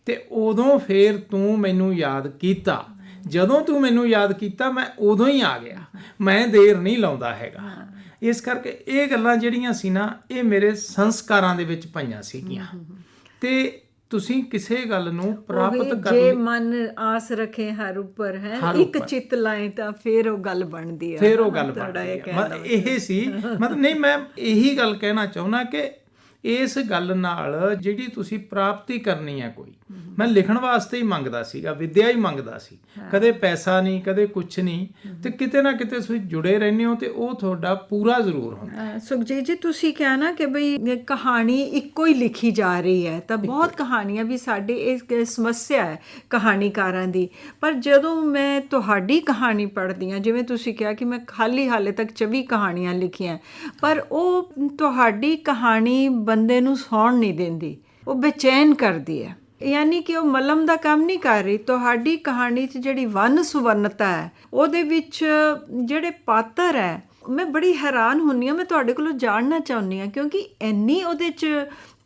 ਤੇ ਉਦੋਂ ਫੇਰ ਤੂੰ ਮੈਨੂੰ ਯਾਦ ਕੀਤਾ। ਜਦੋਂ ਤੂੰ ਮੈਨੂੰ ਯਾਦ ਕੀਤਾ, ਮੈਂ ਉਦੋਂ ਹੀ ਆ ਗਿਆ। ਮੈਂ ਦੇਰ ਨਹੀਂ ਲਾਉਂਦਾ ਹੈਗਾ। ਇਸ ਕਰਕੇ ਇਹ ਗੱਲਾਂ ਜਿਹੜੀਆਂ ਸੀ ਨਾ ਇਹ ਮੇਰੇ ਸੰਸਕਾਰਾਂ ਦੇ ਵਿੱਚ ਪਈਆਂ ਸੀਗੀਆਂ। ਤੇ ਤੁਸੀਂ ਕਿਸੇ ਗੱਲ ਨੂੰ ਪ੍ਰਾਪਤ ਕਰ ਜੇ ਮਨ ਆਸ ਰੱਖੇ ਹਰ ਉੱਪਰ ਹੈ ਇੱਕ। ਚਿੱਤ ਲਾਏ ਤਾਂ ਫੇਰ ਉਹ ਗੱਲ ਬਣਦੀ ਹੈ ਫੇਰ ਉਹ ਗੱਲ ਬਣਦੀ ਹੈ ਮਤਲਬ ਇਹ ਸੀ ਮਤਲਬ ਨਹੀਂ ਮੈਂ ਇਹੀ ਗੱਲ ਕਹਿਣਾ ਚਾਹੁੰਦਾ ਕਿ ਇਸ ਗੱਲ ਨਾਲ ਜਿਹੜੀ ਤੁਸੀਂ ਪ੍ਰਾਪਤੀ ਕਰਨੀ ਹੈ ਕੋਈ ਮੈਂ ਲਿਖਣ ਵਾਸਤੇ ਹੀ ਮੰਗਦਾ ਸੀਗਾ ਵਿਦਿਆ ਹੀ ਮੰਗਦਾ ਸੀ। ਕਦੇ ਪੈਸਾ ਨਹੀਂ ਕਦੇ ਕੁਝ ਨਹੀਂ। ਤੇ ਕਿਤੇ ਨਾ ਕਿਤੇ ਤੁਸੀਂ ਜੁੜੇ ਰਹਿੰਦੇ ਹੋ ਤੇ ਉਹ ਤੁਹਾਡਾ ਪੂਰਾ ਜ਼ਰੂਰ ਹੁੰਦਾ। ਸੁਖਜੀਤ ਜੀ ਤੁਸੀਂ ਕਿਹਾ ਨਾ ਕਿ ਬਈ ਇਹ ਕਹਾਣੀ ਇੱਕੋ ਹੀ ਲਿਖੀ ਜਾ ਰਹੀ ਹੈ। ਤਾਂ ਬਹੁਤ ਕਹਾਣੀਆਂ ਵੀ ਸਾਡੇ ਇੱਕ ਸਮੱਸਿਆ ਹੈ ਕਹਾਣੀਕਾਰਾਂ ਦੀ। ਪਰ ਜਦੋਂ ਮੈਂ ਤੁਹਾਡੀ ਕਹਾਣੀ ਪੜ੍ਹਦੀ ਹਾਂ ਜਿਵੇਂ ਤੁਸੀਂ ਕਿਹਾ ਕਿ ਮੈਂ ਖਾਲੀ ਹਾਲੇ ਤੱਕ 24 ਕਹਾਣੀਆਂ ਲਿਖੀਆਂ ਪਰ ਉਹ ਤੁਹਾਡੀ ਕਹਾਣੀ ਬੰਦੇ ਨੂੰ ਸੌਣ ਨਹੀਂ ਦਿੰਦੀ ਉਹ ਬੇਚੈਨ ਕਰਦੀ ਹੈ। ਯਾਨੀ ਕਿ ਉਹ ਮਲਮ ਦਾ ਕੰਮ ਨਹੀਂ ਕਰ ਰਹੀ, ਤੁਹਾਡੀ ਕਹਾਣੀ 'ਚ ਜਿਹੜੀ ਵਨ ਸੁਵਰਨਤਾ ਹੈ, ਉਹਦੇ ਵਿੱਚ ਜਿਹੜੇ ਪਾਤਰ ਹੈ, ਮੈਂ ਬੜੀ ਹੈਰਾਨ ਹੁੰਨੀ ਆ ਮੈਂ ਤੁਹਾਡੇ ਕੋਲੋਂ ਜਾਣਨਾ ਚਾਹੁੰਦੀ ਆ ਕਿਉਂਕਿ ਇੰਨੀ ਉਹਦੇ 'ਚ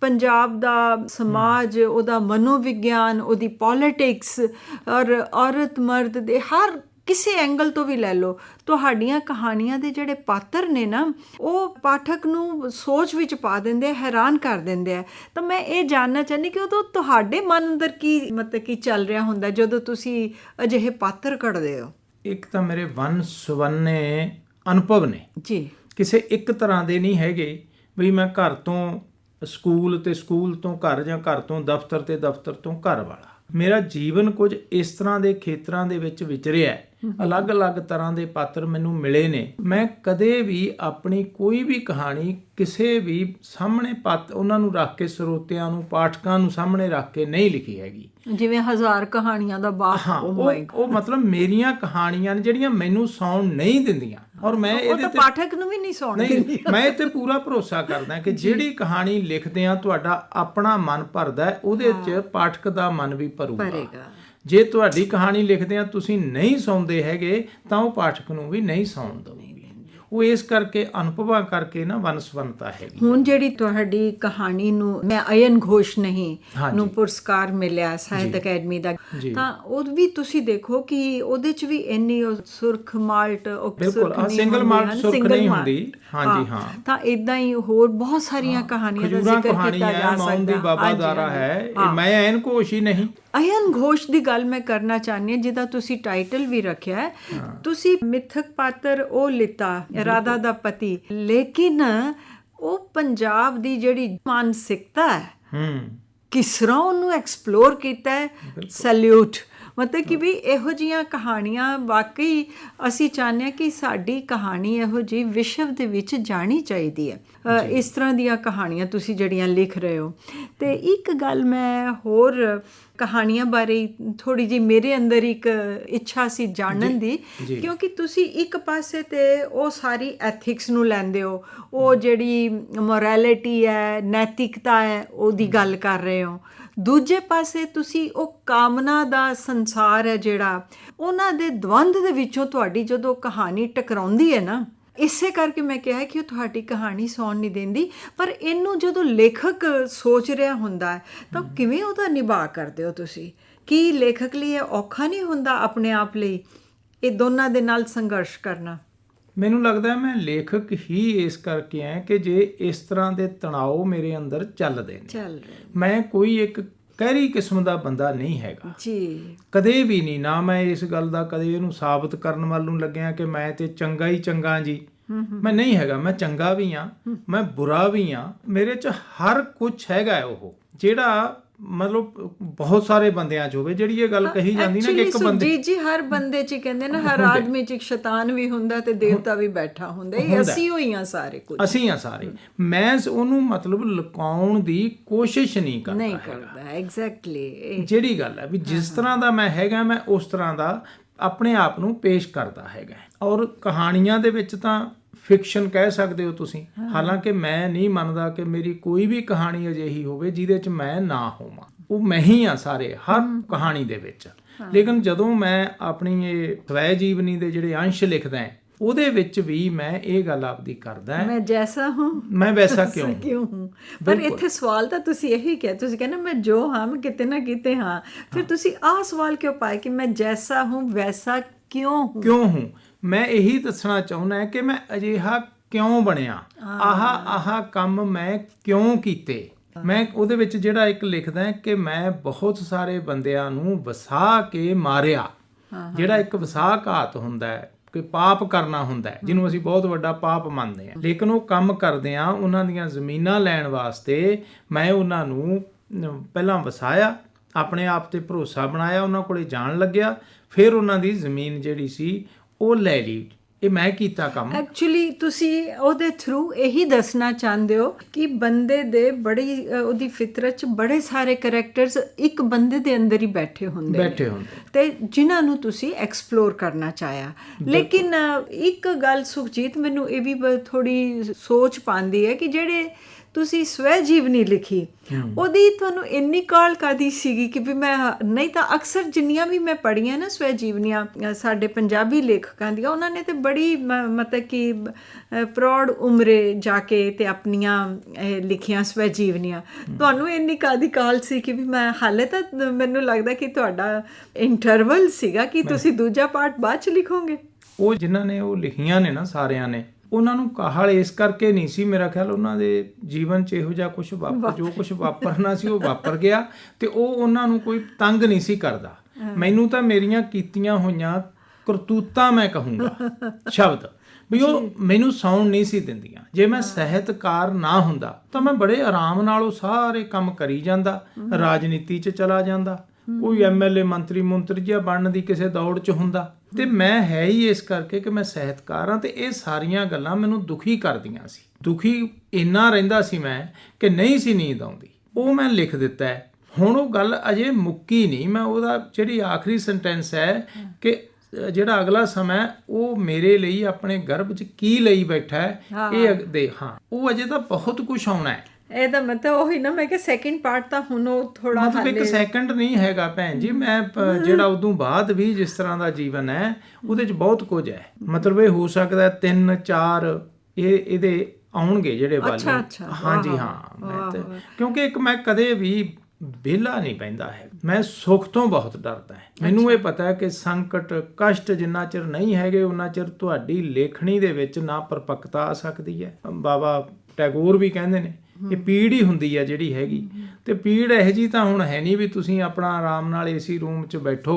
ਪੰਜਾਬ ਦਾ ਸਮਾਜ, ਉਹਦਾ ਮਨੋਵਿਗਿਆਨ, ਉਹਦੀ ਪੋਲਿਟਿਕਸ ਔਰ ਔਰਤ ਮਰਦ ਦੇ ਹਰ ਕਿਸੇ ਐਂਗਲ ਤੋਂ ਵੀ ਲੈ ਲਓ। ਤੁਹਾਡੀਆਂ ਕਹਾਣੀਆਂ ਦੇ ਜਿਹੜੇ ਪਾਤਰ ਨੇ ਨਾ ਉਹ ਪਾਠਕ ਨੂੰ ਸੋਚ ਵਿੱਚ ਪਾ ਦਿੰਦੇ ਆ ਹੈਰਾਨ ਕਰ ਦਿੰਦੇ ਆ। ਤਾਂ ਮੈਂ ਇਹ ਜਾਣਨਾ ਚਾਹੁੰਦੀ ਕਿ ਉਦੋਂ ਤੁਹਾਡੇ ਮਨ ਅੰਦਰ ਕੀ ਮਤਲਬ ਕੀ ਚੱਲ ਰਿਹਾ ਹੁੰਦਾ ਜਦੋਂ ਤੁਸੀਂ ਅਜਿਹੇ ਪਾਤਰ ਕੱਢਦੇ ਹੋ? ਇੱਕ ਤਾਂ ਮੇਰੇ ਵਨ ਸੁਵੰਨੇ ਅਨੁਭਵ ਨੇ। ਜੀ। ਕਿਸੇ ਇੱਕ ਤਰ੍ਹਾਂ ਦੇ ਨਹੀਂ ਹੈਗੇ ਵੀ ਮੈਂ ਘਰ ਤੋਂ ਸਕੂਲ ਤੇ ਸਕੂਲ ਤੋਂ ਘਰ ਜਾਂ ਘਰ ਤੋਂ ਦਫ਼ਤਰ ਤੇ ਦਫ਼ਤਰ ਤੋਂ ਘਰ ਵਾਲਾ। ਮੇਰਾ ਜੀਵਨ ਕੁਝ ਇਸ ਤਰ੍ਹਾਂ ਦੇ ਖੇਤਰਾਂ ਦੇ ਵਿੱਚ ਵਿਚਰਿਆ ਹੈ। ਅਲੱਗ-ਅਲੱਗ ਤਰ੍ਹਾਂ ਦੇ ਪਾਤਰ ਮੈਨੂੰ ਮਿਲੇ ਨੇ। ਮੈਂ ਕਦੇ ਵੀ ਆਪਣੀ ਕੋਈ ਵੀ ਕਹਾਣੀ ਕਿਸੇ ਵੀ ਸਾਹਮਣੇ ਪੱਤ ਉਹਨਾਂ ਨੂੰ ਰੱਖ ਕੇ ਸਰੋਤਿਆਂ ਨੂੰ ਪਾਠਕਾਂ ਨੂੰ ਸਾਹਮਣੇ ਰੱਖ ਕੇ ਨਹੀਂ ਲਿਖੀ ਹੈਗੀ। ਜਿਵੇਂ ਹਜ਼ਾਰ ਕਹਾਣੀਆਂ ਦਾ ਬਾਪ ਓ ਉਹ ਉਹ ਮਤਲਬ ਮੇਰੀਆਂ ਕਹਾਣੀਆਂ ਨੇ ਜਿਹੜੀਆਂ ਮੈਨੂੰ ਸੌਣ ਨਹੀਂ ਦਿੰਦੀਆਂ। ਔਰ ਮੈਂ ਇਹਦੇ ਤਾਂ ਪਾਠਕ ਨੂੰ ਵੀ ਨਹੀਂ ਸੌਣ ਦਿੰਦੀ ਨਹੀਂ ਮੈਂ ਇਹ ਤੇ ਪੂਰਾ ਭਰੋਸਾ ਕਰਦਾ ਕਿ [LAUGHS] ਜਿਹੜੀ ਕਹਾਣੀ ਲਿਖਦੇ ਆ ਤੁਹਾਡਾ ਆਪਣਾ ਮਨ ਭਰਦਾ ਉਹਦੇ 'ਚ ਪਾਠਕ ਦਾ ਮਨ ਵੀ ਭਰੂਗਾ। ਜੇ ਤੁਹਾਡੀ ਕਹਾਣੀ ਲਿਖਦੇ ਆ ਤੁਸੀਂ ਨਹੀਂ ਸੌਂਦੇ ਹੈਗੇ ਤਾਂ ਉਹ ਪਾਠਕ ਨੂੰ ਵੀ ਨਹੀਂ ਸੌਣ ਦਊਗੀ ਉਹ ਇਸ ਕਰਕੇ ਅਨੁਭਵਾਂ ਕਰਕੇ ਨਾ ਵਨਸਵੰਤਾ ਹੈਗੀ ਹੁਣ ਜਿਹੜੀ ਤੁਹਾਡੀ ਕਹਾਣੀ ਨੂੰ ਮੈਂ ਅਯਨ ਘੋਸ਼ ਨਹੀਂ। ਨੂੰ ਪੁਰਸਕਾਰ ਮਿਲਿਆ ਸਾਹਿਤ ਅਕੈਡਮੀ ਦਾ। ਤਾਂ ਉਹ ਵੀ ਤੁਸੀਂ ਦੇਖੋ ਕਿ ਉਹਦੇ ਚ ਵੀ ਇੰਨੀ ਸੁਰਖ ਮਾਲਟ ਉਹ ਬਿਲਕੁਲ, ਹਾਂ, malt ਹਨ, ਸੁਰਖ ਨਹੀਂ। ਹੁੰਦੀ। ਹਾਂਜੀ, ਹਾਂ। ਤਾਂ ਇਦਾਂ ਹੀ ਹੋਰ ਬਹੁਤ ਸਾਰੀਆਂ ਕਹਾਣੀਆਂ ਦਾ ਜ਼ਿਕਰ ਕੀਤਾ ਜਾ ਹੈ ਸਕਦਾ ਮੌਨ ਦੀ ਬਾਬਾ ਦਾਰਾ। ਹੈ ਇਹ ਹਾਂ। ਮੈਂ ਐਨ ਕੋਸ਼ ਹੀ ਨਹੀਂ ਅਯਨ ਘੋਸ਼ ਦੀ ਗੱਲ ਮੈਂ ਕਰਨਾ ਚਾਹੁੰਦੀ ਹਾਂ ਜਿਹਦਾ ਤੁਸੀਂ ਟਾਈਟਲ ਵੀ ਰੱਖਿਆ ਹੈ ਤੁਸੀਂ ਮਿਥਕ ਪਾਤਰ ਉਹ ਲਿੱਤਾ ਰਾਧਾ ਦਾ ਪਤੀ। ਲੇਕਿਨ ਉਹ ਪੰਜਾਬ ਦੀ ਜਿਹੜੀ ਮਾਨਸਿਕਤਾ ਹੈ ਹੂੰ। ਕਿਸ ਤਰ੍ਹਾਂ ਉਹਨੂੰ ਐਕਸਪਲੋਰ ਕੀਤਾ ਹੈ ਸੈਲੂਟ ਮਤਲਬ ਕਿ ਵੀ ਇਹੋ ਜੀਆਂ ਕਹਾਣੀਆਂ ਵਾਕਈ ਅਸੀਂ ਚਾਹੁੰਦੇ ਹਾਂ ਕਿ ਸਾਡੀ ਕਹਾਣੀ ਇਹੋ ਜੀ ਵਿਸ਼ਵ ਦੇ ਵਿੱਚ ਜਾਣੀ ਚਾਹੀਦੀ ਹੈ। ਇਸ ਤਰ੍ਹਾਂ ਦੀਆਂ ਕਹਾਣੀਆਂ ਤੁਸੀਂ ਜਿਹੜੀਆਂ ਲਿਖ ਰਹੇ ਹੋ। ਤੇ ਇੱਕ ਗੱਲ ਮੈਂ ਹੋਰ ਕਹਾਣੀਆਂ ਬਾਰੇ ਥੋੜੀ ਜੀ ਮੇਰੇ ਅੰਦਰ ਇੱਕ ਇੱਛਾ ਸੀ ਜਾਣਨ ਦੀ। ਕਿਉਂਕਿ ਤੁਸੀਂ ਇੱਕ ਪਾਸੇ ਤੇ ਉਹ ਸਾਰੀ ਐਥਿਕਸ ਨੂੰ ਲੈਂਦੇ ਹੋ ਉਹ ਜਿਹੜੀ ਮੋਰੈਲਿਟੀ ਹੈ ਨੈਤਿਕਤਾ ਹੈ ਉਹਦੀ ਗੱਲ ਕਰ ਰਹੇ ਹੋ। ਦੂਜੇ ਪਾਸੇ ਤੁਸੀਂ ਉਹ ਕਾਮਨਾ ਦਾ ਸੰਸਾਰ ਹੈ ਜਿਹੜਾ, ਉਹਨਾਂ ਦੇ ਦਵੰਦ ਦੇ ਵਿੱਚੋਂ ਤੁਹਾਡੀ ਜਦੋਂ ਕਹਾਣੀ ਟਕਰਾਉਂਦੀ ਹੈ ਨਾ, ਇਸੇ ਕਰਕੇ ਮੈਂ ਕਿਹਾ ਕਿ ਉਹ ਤੁਹਾਡੀ ਕਹਾਣੀ ਸੌਣ ਨਹੀਂ ਦਿੰਦੀ, ਪਰ ਇਹਨੂੰ ਜਦੋਂ ਲੇਖਕ ਸੋਚ ਰਿਹਾ ਹੁੰਦਾ ਹੈ, ਤਾਂ ਕਿਵੇਂ ਉਹਦਾ ਨਿਭਾ ਕਰਦੇ ਹੋ ਤੁਸੀਂ? ਕੀ ਲੇਖਕ ਲਈ ਇਹ ਔਖਾ ਨਹੀਂ ਹੁੰਦਾ ਆਪਣੇ ਆਪ ਲਈ ਇਹ ਦੋਨਾਂ ਦੇ ਨਾਲ ਸੰਘਰਸ਼ ਕਰਨਾ? ਮੈਨੂੰ ਲੱਗਦਾ ਮੈਂ ਲੇਖਕ ਹੀ ਇਸ ਕਰਕੇ ਆ ਕਿ ਜੇ ਇਸ ਤਰ੍ਹਾਂ ਦੇ ਤਣਾਅ ਮੇਰੇ ਅੰਦਰ ਚੱਲਦੇ ਨੇ। ਚੱਲ ਰਿਹਾ ਮੈਂ ਕੋਈ ਇੱਕ ਕਹਿਰੀ ਕਿਸਮ ਦਾ ਬੰਦਾ ਨਹੀਂ ਹੈਗਾ। ਜੀ। ਕਦੇ ਵੀ ਨਹੀਂ ਨਾ ਮੈਂ ਇਸ ਗੱਲ ਦਾ ਕਦੇ ਇਹਨੂੰ ਸਾਬਤ ਕਰਨ ਵੱਲ ਨੂੰ ਲੱਗਿਆ ਕਿ ਮੈਂ ਤੇ ਚੰਗਾ ਹੀ ਚੰਗਾ ਜੀ। ਮੈਂ ਨਹੀਂ ਹੈਗਾ ਮੈਂ ਚੰਗਾ ਵੀ ਆ ਮੈਂ ਬੁਰਾ ਵੀ ਆ ਮੇਰੇ ਚ ਹਰ ਕੁਝ ਹੈਗਾ ਉਹ। ਜਿਹੜਾ ਮਤਲਬ ਬਹੁਤ ਸਾਰੇ ਬੰਦਿਆਂ ਚ ਹੋਵੇ ਜਿਹੜੀ ਇਹ ਗੱਲ ਕਹੀ ਜਾਂਦੀ ਨਾ ਕਿ ਇੱਕ ਬੰਦੇ ਜੀ ਜੀ ਹਰ ਬੰਦੇ ਚ ਕਹਿੰਦੇ ਨਾ ਹਰ ਆਦਮੀ ਚ ਇੱਕ ਸ਼ੈਤਾਨ ਵੀ ਹੁੰਦਾ ਤੇ ਦੇਵਤਾ ਵੀ ਬੈਠਾ ਹੁੰਦਾ। ਇਹ ਅਸੀਂ ਹੋਈ ਆ ਸਾਰੇ ਕੁਝ। ਅਸੀਂ ਆ ਸਾਰੇ। ਮੈਂ ਉਹਨੂੰ ਮਤਲਬ ਲੁਕਾਉਣ ਦੀ ਕੋਸ਼ਿਸ਼ ਨਹੀਂ ਕਰਦਾ ਨਹੀਂ ਕਰਦਾ ਐਗਜ਼ੈਕਟਲੀ ਜਿਹੜੀ ਗੱਲ ਹੈ ਵੀ ਜਿਸ ਤਰ੍ਹਾਂ ਦਾ ਮੈਂ ਹੈਗਾ ਮੈਂ ਉਸ ਤਰ੍ਹਾਂ ਦਾ ਆਪਣੇ ਆਪ ਨੂੰ ਪੇਸ਼ ਕਰਦਾ ਹੈਗਾ। ਔਰ ਕਹਾਣੀਆਂ ਦੇ ਵਿੱਚ ਤਾਂ ਫਿਕਸ਼ਨ ਕਹਿ ਸਕਦੇ ਹੋ ਤੁਸੀਂ। ਹਾਲਾਂਕਿ ਮੈਂ ਨਹੀਂ ਮੰਨਦਾ ਕਿ ਮੇਰੀ ਕੋਈ ਵੀ ਕਹਾਣੀ ਅਜਿਹੀ ਹੋਵੇ ਜਿਹਦੇ 'ਚ ਮੈਂ ਨਾ ਹੋਵਾਂ। ਉਹ ਮੈਂ ਹੀ ਆ ਸਾਰੇ ਹਰ ਕਹਾਣੀ ਦੇ ਵਿੱਚ। ਲੇਕਿਨ ਜਦੋਂ ਮੈਂ ਆਪਣੀ ਇਹ ਸਵੈ ਜੀਵਨੀ ਦੇ ਜਿਹੜੇ ਅੰਸ਼ ਲਿਖਦਾ ਹਾਂ ਉਹਦੇ ਵਿੱਚ ਵੀ ਮੈਂ ਇਹ ਗੱਲ ਆਪਦੀ ਕਰਦਾ ਮੈਂ ਜੈਸਾ ਹੂੰ। ਮੈਂ ਵੈਸਾ ਕਿਉਂ? ਕਿਉਂ ਹੂੰ? ਪਰ ਇੱਥੇ ਸਵਾਲ ਤਾਂ ਤੁਸੀਂ ਇਹੀ ਕਿਹਾ ਤੁਸੀਂ ਕਹਿੰਦੇ ਮੈਂ ਜੋ ਹਾਂ ਮੈਂ ਕਿਤੇ ਨਾ ਕਿਤੇ ਹਾਂ। ਫਿਰ ਤੁਸੀਂ ਆਹ ਸਵਾਲ ਕਿਉਂ ਪਾਇਆ ਕਿ ਮੈਂ ਜੈਸਾ ਹੂੰ ਵੈਸਾ ਕਿਉਂ ਹੂੰ? ਕਿਉਂ ਹੂੰ? ਮੈਂ ਇਹੀ ਦੱਸਣਾ ਚਾਹੁੰਦਾ ਕਿ ਮੈਂ ਅਜਿਹਾ ਕਿਉਂ ਬਣਿਆ? ਆਹ ਆਹ ਕੰਮ ਮੈਂ ਕਿਉਂ ਕੀਤੇ? ਮੈਂ ਉਹਦੇ ਵਿੱਚ ਜਿਹੜਾ ਇੱਕ ਲਿਖਦਾ ਹੈ ਕਿ ਮੈਂ ਬਹੁਤ ਸਾਰੇ ਬੰਦਿਆਂ ਨੂੰ ਵਸਾ ਕੇ ਮਾਰਿਆ। ਜਿਹੜਾ ਇੱਕ ਵਸਾਘਾਤ ਹੁੰਦਾ ਹੈ ਕਿ ਪਾਪ ਕਰਨਾ ਹੁੰਦਾ ਹੈ ਜਿਹਨੂੰ ਅਸੀਂ ਬਹੁਤ ਵੱਡਾ ਪਾਪ ਮੰਨਦੇ ਹਾਂ। ਲੇਕਿਨ ਉਹ ਕੰਮ ਕਰਦੇ ਆ ਉਹਨਾਂ ਦੀਆਂ ਜ਼ਮੀਨਾਂ ਲੈਣ ਵਾਸਤੇ। ਮੈਂ ਉਹਨਾਂ ਨੂੰ ਪਹਿਲਾਂ ਵਸਾਇਆ ਆਪਣੇ ਆਪ ਤੇ ਭਰੋਸਾ ਬਣਾਇਆ ਉਹਨਾਂ ਕੋਲੇ ਜਾਣ ਲੱਗਿਆ। ਫਿਰ ਉਹਨਾਂ ਦੀ ਜ਼ਮੀਨ ਜਿਹੜੀ ਸੀ ਉਹ ਲੈ ਲਈ। ਇਹ ਮੈਂ ਕੀਤਾ ਕੰਮ। ਐਕਚੁਅਲੀ ਤੁਸੀਂ ਉਹਦੇ ਥਰੂ ਇਹੀ ਦੱਸਣਾ ਚਾਹੁੰਦੇ ਹੋ ਕਿ ਬੰਦੇ ਦੇ ਬੜੀ ਉਹਦੀ ਫਿਤਰਤ ਚ ਬੜੇ ਸਾਰੇ ਕੈਰੈਕਟਰਸ ਇੱਕ ਬੰਦੇ ਦੇ ਅੰਦਰ ਹੀ ਬੈਠੇ ਹੁੰਦੇ ਨੇ। ਬੈਠੇ ਹੁੰਦੇ। ਤੇ ਜਿਨ੍ਹਾਂ ਨੂੰ ਤੁਸੀਂ ਐਕਸਪਲੋਰ ਕਰਨਾ ਚਾਹਿਆ। ਲੇਕਿਨ ਇੱਕ ਗੱਲ ਸੁਖਜੀਤ ਮੈਨੂੰ ਇਹ ਵੀ ਥੋੜੀ ਸੋਚ ਪਾਉਂਦੀ ਹੈ ਕਿ ਜਿਹੜੇ ਤੁਸੀਂ ਸਵੈ ਜੀਵਨੀ ਲਿਖੀ। ਉਹਦੀ ਤੁਹਾਨੂੰ ਇੰਨੀ ਕਾਲ ਕਾਦੀ ਸੀਗੀ ਕਿ ਵੀ ਮੈਂ ਨਹੀਂ ਤਾਂ ਅਕਸਰ ਜਿੰਨੀਆਂ ਵੀ ਮੈਂ ਪੜ੍ਹੀਆਂ ਨਾ ਸਵੈ ਜੀਵਨੀਆਂ ਸਾਡੇ ਪੰਜਾਬੀ ਲੇਖਕਾਂ ਦੀਆਂ ਉਹਨਾਂ ਨੇ ਤੇ ਬੜੀ ਮਤਲਬ ਕਿ ਪ੍ਰੌੜ ਉਮਰੇ ਜਾ ਕੇ ਤੇ ਆਪਣੀਆਂ ਲਿਖੀਆਂ ਸਵੈ ਜੀਵਨੀਆਂ। ਤੁਹਾਨੂੰ ਇੰਨੀ ਕਾਦੀ ਕਾਲ ਸੀ ਕਿ ਵੀ ਮੈਂ ਹਾਲੇ ਤਾਂ ਮੈਨੂੰ ਲੱਗਦਾ ਕਿ ਤੁਹਾਡਾ ਇੰਟਰਵਲ ਸੀਗਾ ਕਿ ਤੁਸੀਂ ਦੂਜਾ ਪਾਰਟ ਬਾਅਦ ਚ ਲਿਖੋਗੇ। ਉਹ ਜਿਨ੍ਹਾਂ ਨੇ ਉਹ ਲਿਖੀਆਂ ਨੇ ਨਾ ਸਾਰਿਆਂ ਨੇ ਉਹਨਾਂ ਨੂੰ ਕਾਹਲ ਇਸ ਕਰਕੇ ਨਹੀਂ ਸੀ ਮੇਰਾ ਖਿਆਲ ਉਹਨਾਂ ਦੇ ਜੀਵਨ 'ਚ ਇਹੋ ਜਿਹਾ ਕੁਝ ਵਾਪਰ ਜੋ ਕੁਝ ਵਾਪਰਨਾ ਸੀ ਉਹ ਵਾਪਰ ਗਿਆ ਤੇ ਉਹ ਉਹਨਾਂ ਨੂੰ ਕੋਈ ਤੰਗ ਨਹੀਂ ਸੀ ਕਰਦਾ। ਮੈਨੂੰ ਤਾਂ ਮੇਰੀਆਂ ਕੀਤੀਆਂ ਹੋਈਆਂ ਕਰਤੂਤਾਂ ਮੈਂ ਕਹੂੰਗਾ ਸ਼ਬਦ। ਵੀ ਉਹ ਮੈਨੂੰ ਸੌਣ ਨਹੀਂ ਸੀ ਦਿੰਦੀਆਂ। ਜੇ ਮੈਂ ਸਾਹਿਤਕਾਰ ਨਾ ਹੁੰਦਾ ਤਾਂ ਮੈਂ ਬੜੇ ਆਰਾਮ ਨਾਲ ਉਹ ਸਾਰੇ ਕੰਮ ਕਰੀ ਜਾਂਦਾ ਰਾਜਨੀਤੀ 'ਚ ਚਲਾ ਜਾਂਦਾ। ਕੋਈ ਐਮਐਲਏ ਮੰਤਰੀ ਮੰਤਰੀ ਜਿਹਾ ਬਣਨ ਦੀ ਕਿਸੇ ਦੌੜ 'ਚ ਹੁੰਦਾ। ਤੇ ਮੈਂ ਹੈ ਹੀ ਇਸ ਕਰਕੇ ਕਿ ਮੈਂ ਸਾਹਿਤਕਾਰ ਹਾਂ ਤੇ ਇਹ ਸਾਰੀਆਂ ਗੱਲਾਂ ਮੈਨੂੰ ਦੁਖੀ ਕਰਦੀਆਂ ਸੀ। ਦੁਖੀ ਇੰਨਾ ਰਹਿੰਦਾ ਸੀ ਮੈਂ ਕਿ ਨਹੀਂ ਸੀ ਨੀਂਦ ਆਉਂਦੀ। ਉਹ ਮੈਂ ਲਿਖ ਦਿੱਤਾ ਹੁਣ ਉਹ ਗੱਲ ਅਜੇ ਮੁੱਕੀ ਨਹੀਂ। ਮੈਂ ਉਹਦਾ ਜਿਹੜੀ ਆਖਰੀ ਸੈਂਟੈਂਸ ਹੈ ਕਿ ਜਿਹੜਾ ਅਗਲਾ ਸਮਾਂ ਉਹ ਮੇਰੇ ਲਈ ਆਪਣੇ ਗਰਭ 'ਚ ਕੀ ਲਈ ਬੈਠਾ ਹੈ ਇਹ ਦੇ ਹਾਂ। ਉਹ ਅਜੇ ਤਾਂ ਬਹੁਤ ਕੁਝ ਆਉਣਾ ਹੈ। ਇਹਦਾ ਮਤਲਬ ਉਹੀ ਨਾ ਮੈਂ ਕਿ ਸੈਕਿੰਡ ਪਾਰਟ ਤਾਂ ਹੁਣ ਉਹ ਥੋੜਾ ਮਤਲਬ ਇੱਕ ਸੈਕਿੰਡ ਨਹੀਂ ਹੈਗਾ ਭੈਣ ਜੀ ਮੈਂ ਜਿਹੜਾ ਉਦੋਂ ਬਾਅਦ ਵੀ ਜਿਸ ਤਰ੍ਹਾਂ ਦਾ ਜੀਵਨ ਹੈ ਉਹਦੇ 'ਚ ਬਹੁਤ ਕੁਝ ਹੈ। ਮਤਲਬ ਇਹ ਹੋ ਸਕਦਾ ਹੈ ਤਿੰਨ ਚਾਰ ਇਹ ਇਹਦੇ ਆਉਣਗੇ ਜਿਹੜੇ ਵਾਲੀ। ਹਾਂਜੀ ਹਾਂ ਕਿਉਂਕਿ ਇੱਕ ਮੈਂ ਕਦੇ ਵੀ ਵਿਹਲਾ ਨਹੀਂ ਪੈਂਦਾ ਹੈ। ਮੈਂ ਸੁੱਖ ਤੋਂ ਬਹੁਤ ਡਰਦਾ ਹੈ। ਮੈਨੂੰ ਇਹ ਪਤਾ ਹੈ ਕਿ ਸੰਕਟ ਕਸ਼ਟ ਜਿੰਨਾ ਚਿਰ ਨਹੀਂ ਹੈਗੇ ਉਹਨਾਂ ਚਿਰ ਤੁਹਾਡੀ ਲੇਖਣੀ ਦੇ ਵਿੱਚ ਨਾ ਪਰਪੱਕਤਾ ਆ ਸਕਦੀ ਹੈ। ਬਾਬਾ ਟੈਗੋਰ ਵੀ ਕਹਿੰਦੇ ਨੇ ਇਹ ਪੀੜ ਹੀ ਹੁੰਦੀ ਹੈ ਜਿਹੜੀ ਹੈਗੀ। ਤੇ ਪੀੜ ਇਹ ਜੀ ਤਾਂ ਹੁਣ ਹੈ ਨਹੀਂ ਵੀ ਤੁਸੀਂ ਆਪਣਾ ਆਰਾਮ ਨਾਲ ਏਸੀ ਰੂਮ 'ਚ ਬੈਠੋ।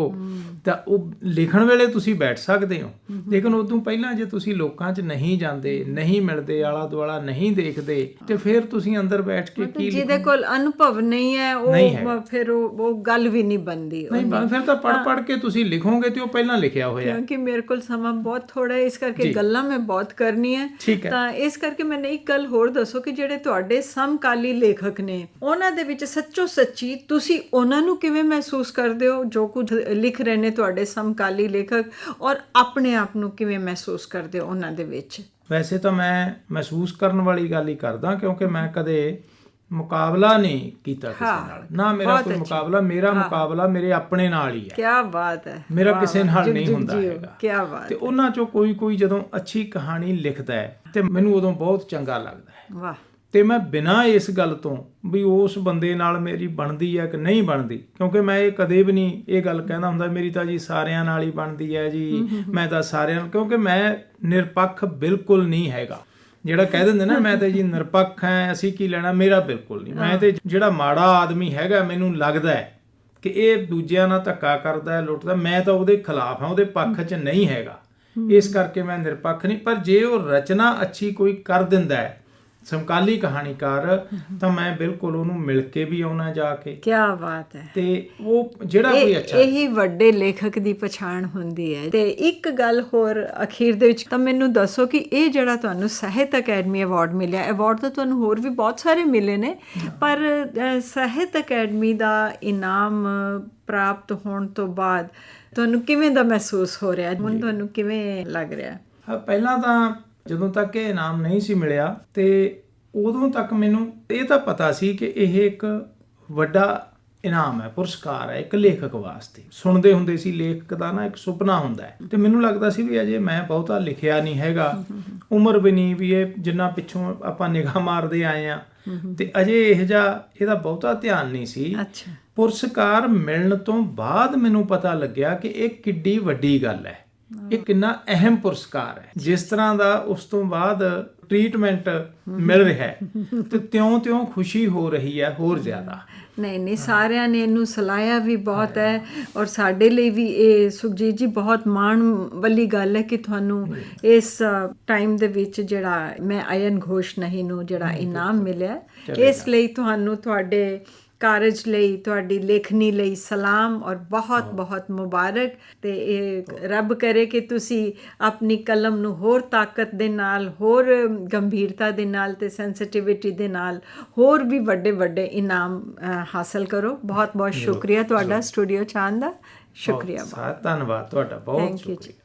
ਤਾਂ ਉਹ ਲਿਖਣ ਵੇਲੇ ਤੁਸੀਂ ਬੈਠ ਸਕਦੇ ਹੋ। ਲੇਕਿਨ ਉਦੋਂ ਪਹਿਲਾਂ ਜੇ ਤੁਸੀਂ ਲੋਕਾਂ 'ਚ ਨਹੀਂ ਜਾਂਦੇ ਨਹੀਂ ਮਿਲਦੇ ਆਲਾ ਦੁਆਲਾ ਨਹੀਂ ਦੇਖਦੇ ਤੇ ਫਿਰ ਤੁਸੀਂ ਅੰਦਰ ਬੈਠ ਕੇ ਕੀ ਜਿਹਦੇ ਕੋਲ ਅਨੁਭਵ ਨਹੀਂ ਹੈ। ਉਹ ਫਿਰ ਉਹ ਗੱਲ ਵੀ ਨਹੀਂ ਬਣਦੀ। ਨਹੀਂ ਬਸ ਫਿਰ ਤਾਂ ਪੜ ਪੜ ਕੇ ਤੁਸੀਂ ਲਿਖੋਗੇ ਤੇ ਉਹ ਪਹਿਲਾਂ ਲਿਖਿਆ ਹੋਇਆ। ਕਿਉਂਕਿ ਮੇਰੇ ਕੋਲ ਸਮਾਂ ਬਹੁਤ ਥੋੜਾ ਹੈ ਇਸ ਕਰਕੇ ਗੱਲਾਂ ਮੈਂ ਬਹੁਤ ਕਰਨੀ ਹੈ। ਤਾਂ ਇਸ ਕਰਕੇ ਮੈਨੂੰ ਇੱਕ ਗੱਲ ਹੋਰ ਦੱਸੋ ਕਿ ਜਿਹੜੇ ਤੁਹਾਡੇ ਸਮਕਾਲੀ ਲੇਖਕ ਨੇ ਉਹਨਾਂ ਦੇ ਵਿੱਚ ਸੱਚੋ ਸੱਚੀ ਤੁਸੀਂ ਉਹਨਾਂ ਨੂੰ ਕਿਵੇਂ ਮਹਿਸੂਸ ਕਰਦੇ ਹੋ ਜੋ ਕੁਝ ਲਿਖ ਰਹੇ ਨੇ ਤੁਹਾਡੇ ਸਮਕਾਲੀ ਲੇਖਕ ਔਰ ਆਪਣੇ ਆਪ ਨੂੰ ਕਿਵੇਂ ਮਹਿਸੂਸ ਕਰਦੇ ਹੋ ਉਹਨਾਂ ਦੇ ਵਿੱਚ? ਵੈਸੇ ਤਾਂ ਮੈਂ ਮਹਿਸੂਸ ਕਰਨ ਵਾਲੀ ਗੱਲ ਹੀ ਕਰਦਾ ਕਿਉਂਕਿ ਮੈਂ ਕਦੇ ਮੁਕਾਬਲਾ ਨਹੀਂ ਕੀਤਾ ਕਿਸੇ ਨਾਲ। ਨਾ ਮੇਰਾ ਕੋਈ ਮੁਕਾਬਲਾ ਮੇਰਾ ਮੁਕਾਬਲਾ ਮੇਰੇ ਆਪਣੇ ਨਾਲ ਹੀ ਹੈ ਕੀ ਬਾਤ ਹੈ। ਮੇਰਾ ਕਿਸੇ ਨਾਲ ਨਹੀਂ ਹੁੰਦਾ ਹੈਗਾ। ਕੀ ਬਾਤ ਤੇ ਉਹਨਾਂ ਚੋਂ ਕੋਈ ਕੋਈ ਜਦੋਂ ਅੱਛੀ ਕਹਾਣੀ ਲਿਖਦਾ ਹੈ ਤੇ ਮੈਨੂੰ ਉਦੋਂ ਬਹੁਤ ਚੰਗਾ ਲੱਗਦਾ ਹੈ। ਵਾਹ। ਤੇ ਮੈਂ ਬਿਨਾਂ ਇਸ ਗੱਲ ਤੋਂ ਵੀ ਉਸ ਬੰਦੇ ਨਾਲ ਮੇਰੀ ਬਣਦੀ ਹੈ ਕਿ ਨਹੀਂ ਬਣਦੀ ਕਿਉਂਕਿ ਮੈਂ ਇਹ ਕਦੇ ਵੀ ਨਹੀਂ ਇਹ ਗੱਲ ਕਹਿੰਦਾ ਹੁੰਦਾ ਮੇਰੀ ਤਾਂ ਜੀ ਸਾਰਿਆਂ ਨਾਲ ਹੀ ਬਣਦੀ ਹੈ ਜੀ ਮੈਂ ਤਾਂ ਸਾਰਿਆਂ ਨਾਲ ਕਿਉਂਕਿ ਮੈਂ ਨਿਰਪੱਖ ਬਿਲਕੁਲ ਨਹੀਂ ਹੈਗਾ। ਜਿਹੜਾ ਕਹਿ ਦਿੰਦੇ ਨਾ ਮੈਂ ਤਾਂ ਜੀ ਨਿਰਪੱਖ ਹਾਂ ਅਸੀਂ ਕੀ ਲੈਣਾ? ਮੇਰਾ ਬਿਲਕੁਲ ਨਹੀਂ। ਮੈਂ ਤੇ ਜਿਹੜਾ ਮਾੜਾ ਆਦਮੀ ਹੈਗਾ ਮੈਨੂੰ ਲੱਗਦਾ ਹੈ ਕਿ ਇਹ ਦੂਜਿਆਂ ਨਾਲ ਧੱਕਾ ਕਰਦਾ ਹੈ ਲੁੱਟਦਾ ਮੈਂ ਤਾਂ ਉਹਦੇ ਖਿਲਾਫ ਹਾਂ ਉਹਦੇ ਪੱਖ 'ਚ ਨਹੀਂ ਹੈਗਾ। ਇਸ ਕਰਕੇ ਮੈਂ ਨਿਰਪੱਖ ਨਹੀਂ ਪਰ ਜੇ ਉਹ ਰਚਨਾ ਅੱਛੀ ਕੋਈ ਕਰ ਦਿੰਦਾ ਹੈ ਸਮਕਾਲੀ ਕਹਾਣੀਕਾਰ ਤਾਂ ਮੈਂ ਬਿਲਕੁਲ ਉਹਨੂੰ ਮਿਲ ਕੇ ਵੀ ਆਉਣਾ ਜਾ ਕੇ। ਕੀ ਬਾਤ ਹੈ। ਤੇ ਉਹ ਜਿਹੜਾ ਕੋਈ ਅੱਛਾ ਇਹੀ ਵੱਡੇ ਲੇਖਕ ਦੀ ਪਛਾਣ ਹੁੰਦੀ ਹੈ। ਤੇ ਇੱਕ ਗੱਲ ਹੋਰ ਅਖੀਰ ਦੇ ਵਿੱਚ ਤਾਂ ਮੈਨੂੰ ਦੱਸੋ ਕਿ ਇਹ ਜਿਹੜਾ ਤੁਹਾਨੂੰ ਸਾਹਿਤ ਅਕੈਡਮੀ ਅਵਾਰਡ ਮਿਲਿਆ ਅਵਾਰਡ ਤਾਂ ਤੁਹਾਨੂੰ ਹੋਰ ਵੀ ਬਹੁਤ ਸਾਰੇ ਮਿਲੇ ਨੇ ਪਰ ਸਾਹਿਤ ਅਕੈਡਮੀ ਦਾ ਇਨਾਮ ਪ੍ਰਾਪਤ ਹੋਣ ਤੋਂ ਬਾਅਦ ਤੁਹਾਨੂੰ ਕਿਵੇਂ ਦਾ ਮਹਿਸੂਸ ਹੋ ਰਿਹਾ? ਹੁਣ ਤੁਹਾਨੂੰ ਕਿਵੇਂ ਲੱਗ ਰਿਹਾ? ਹਾਂ, ਪਹਿਲਾਂ ਤਾਂ ਜਦੋਂ ਤੱਕ ਇਹ ਇਨਾਮ ਨਹੀਂ ਸੀ ਮਿਲਿਆ ਤੇ ਉਦੋਂ ਤੱਕ ਮੈਨੂੰ ਇਹ ਤਾਂ ਪਤਾ ਸੀ ਕਿ ਇਹ ਇੱਕ ਵੱਡਾ ਇਨਾਮ ਹੈ ਪੁਰਸਕਾਰ ਹੈ ਇੱਕ ਲੇਖਕ ਵਾਸਤੇ। ਸੁਣਦੇ ਹੁੰਦੇ ਸੀ ਲੇਖਕ ਦਾ ਨਾ ਇੱਕ ਸੁਪਨਾ ਹੁੰਦਾ ਹੈ। ਤੇ ਮੈਨੂੰ ਲੱਗਦਾ ਸੀ ਵੀ ਅਜੇ ਮੈਂ ਬਹੁਤਾ ਲਿਖਿਆ ਨਹੀਂ ਹੈਗਾ। ਉਮਰ ਵੀ ਨਹੀਂ ਵੀ ਇਹ ਜਿੰਨਾ ਪਿੱਛੋਂ ਆਪਾਂ ਨਿਗਾਹ ਮਾਰਦੇ ਆਏ ਆ ਤੇ ਅਜੇ ਇਹ ਜਾ ਇਹਦਾ ਬਹੁਤਾ ਧਿਆਨ ਨਹੀਂ ਸੀ। ਅੱਛਾ। ਪੁਰਸਕਾਰ ਮਿਲਣ ਤੋਂ ਬਾਅਦ ਮੈਨੂੰ ਪਤਾ ਲੱਗਿਆ ਕਿ ਇਹ ਕਿੱਡੀ ਵੱਡੀ ਗੱਲ ਹੈ। ਇਹ ਕਿੰਨਾ ਅਹਿਮ ਪੁਰਸਕਾਰ ਹੈ। ਜਿਸ ਤਰ੍ਹਾਂ ਦਾ ਉਸ ਤੋਂ ਬਾਅਦ ਟ੍ਰੀਟਮੈਂਟ ਮਿਲ ਰਿਹਾ ਹੈ ਤੇ ਤਿਉਂ-ਤਿਉਂ ਖੁਸ਼ੀ ਹੋ ਰਹੀ ਹੈ ਹੋਰ ਜ਼ਿਆਦਾ। ਨਹੀਂ ਨਹੀਂ ਸਾਰਿਆਂ ਨੇ ਇਹਨੂੰ ਸਲਾਹਿਆ ਵੀ ਬਹੁਤ ਹੈ ਔਰ ਸਾਡੇ ਲਈ ਵੀ ਇਹ ਸੁਖਜੀਤ ਜੀ ਬਹੁਤ ਮਾਣ ਵਾਲੀ ਗੱਲ ਹੈ ਕਿ ਤੁਹਾਨੂੰ ਇਸ ਟਾਈਮ ਦੇ ਵਿੱਚ ਜਿਹੜਾ ਮੈਂ ਅਯਨ ਘੋਸ਼ ਨਹੀਂ ਨੂੰ ਜਿਹੜਾ ਇਨਾਮ ਮਿਲਿਆ ਇਸ ਲਈ ਤੁਹਾਨੂੰ ਤੁਹਾਡੇ ਕਾਰਜ ਲਈ ਤੁਹਾਡੀ ਲੇਖਣੀ ਲਈ ਸਲਾਮ ਔਰ ਬਹੁਤ ਬਹੁਤ ਮੁਬਾਰਕ ਤੇ ਇਹ ਰੱਬ ਕਰੇ ਕਿ ਤੁਸੀਂ ਆਪਣੀ ਕਲਮ ਨੂੰ ਹੋਰ ਤਾਕਤ ਦੇ ਨਾਲ ਹੋਰ ਗੰਭੀਰਤਾ ਦੇ ਨਾਲ ਤੇ ਸੈਂਸਿਟਿਵਿਟੀ ਦੇ ਨਾਲ ਹੋਰ ਵੀ ਵੱਡੇ ਵੱਡੇ ਇਨਾਮ ਹਾਸਲ ਕਰੋ। ਬਹੁਤ ਬਹੁਤ ਸ਼ੁਕਰੀਆ ਤੁਹਾਡਾ ਸਟੂਡੀਓ ਚਾਂਦ ਦਾ। ਸ਼ੁਕਰੀਆ ਬਹੁਤ ਧੰਨਵਾਦ ਤੁਹਾਡਾ ਬਹੁਤ ਥੈਂਕ ਯੂ ਸ਼ੁਕਰੀਆ।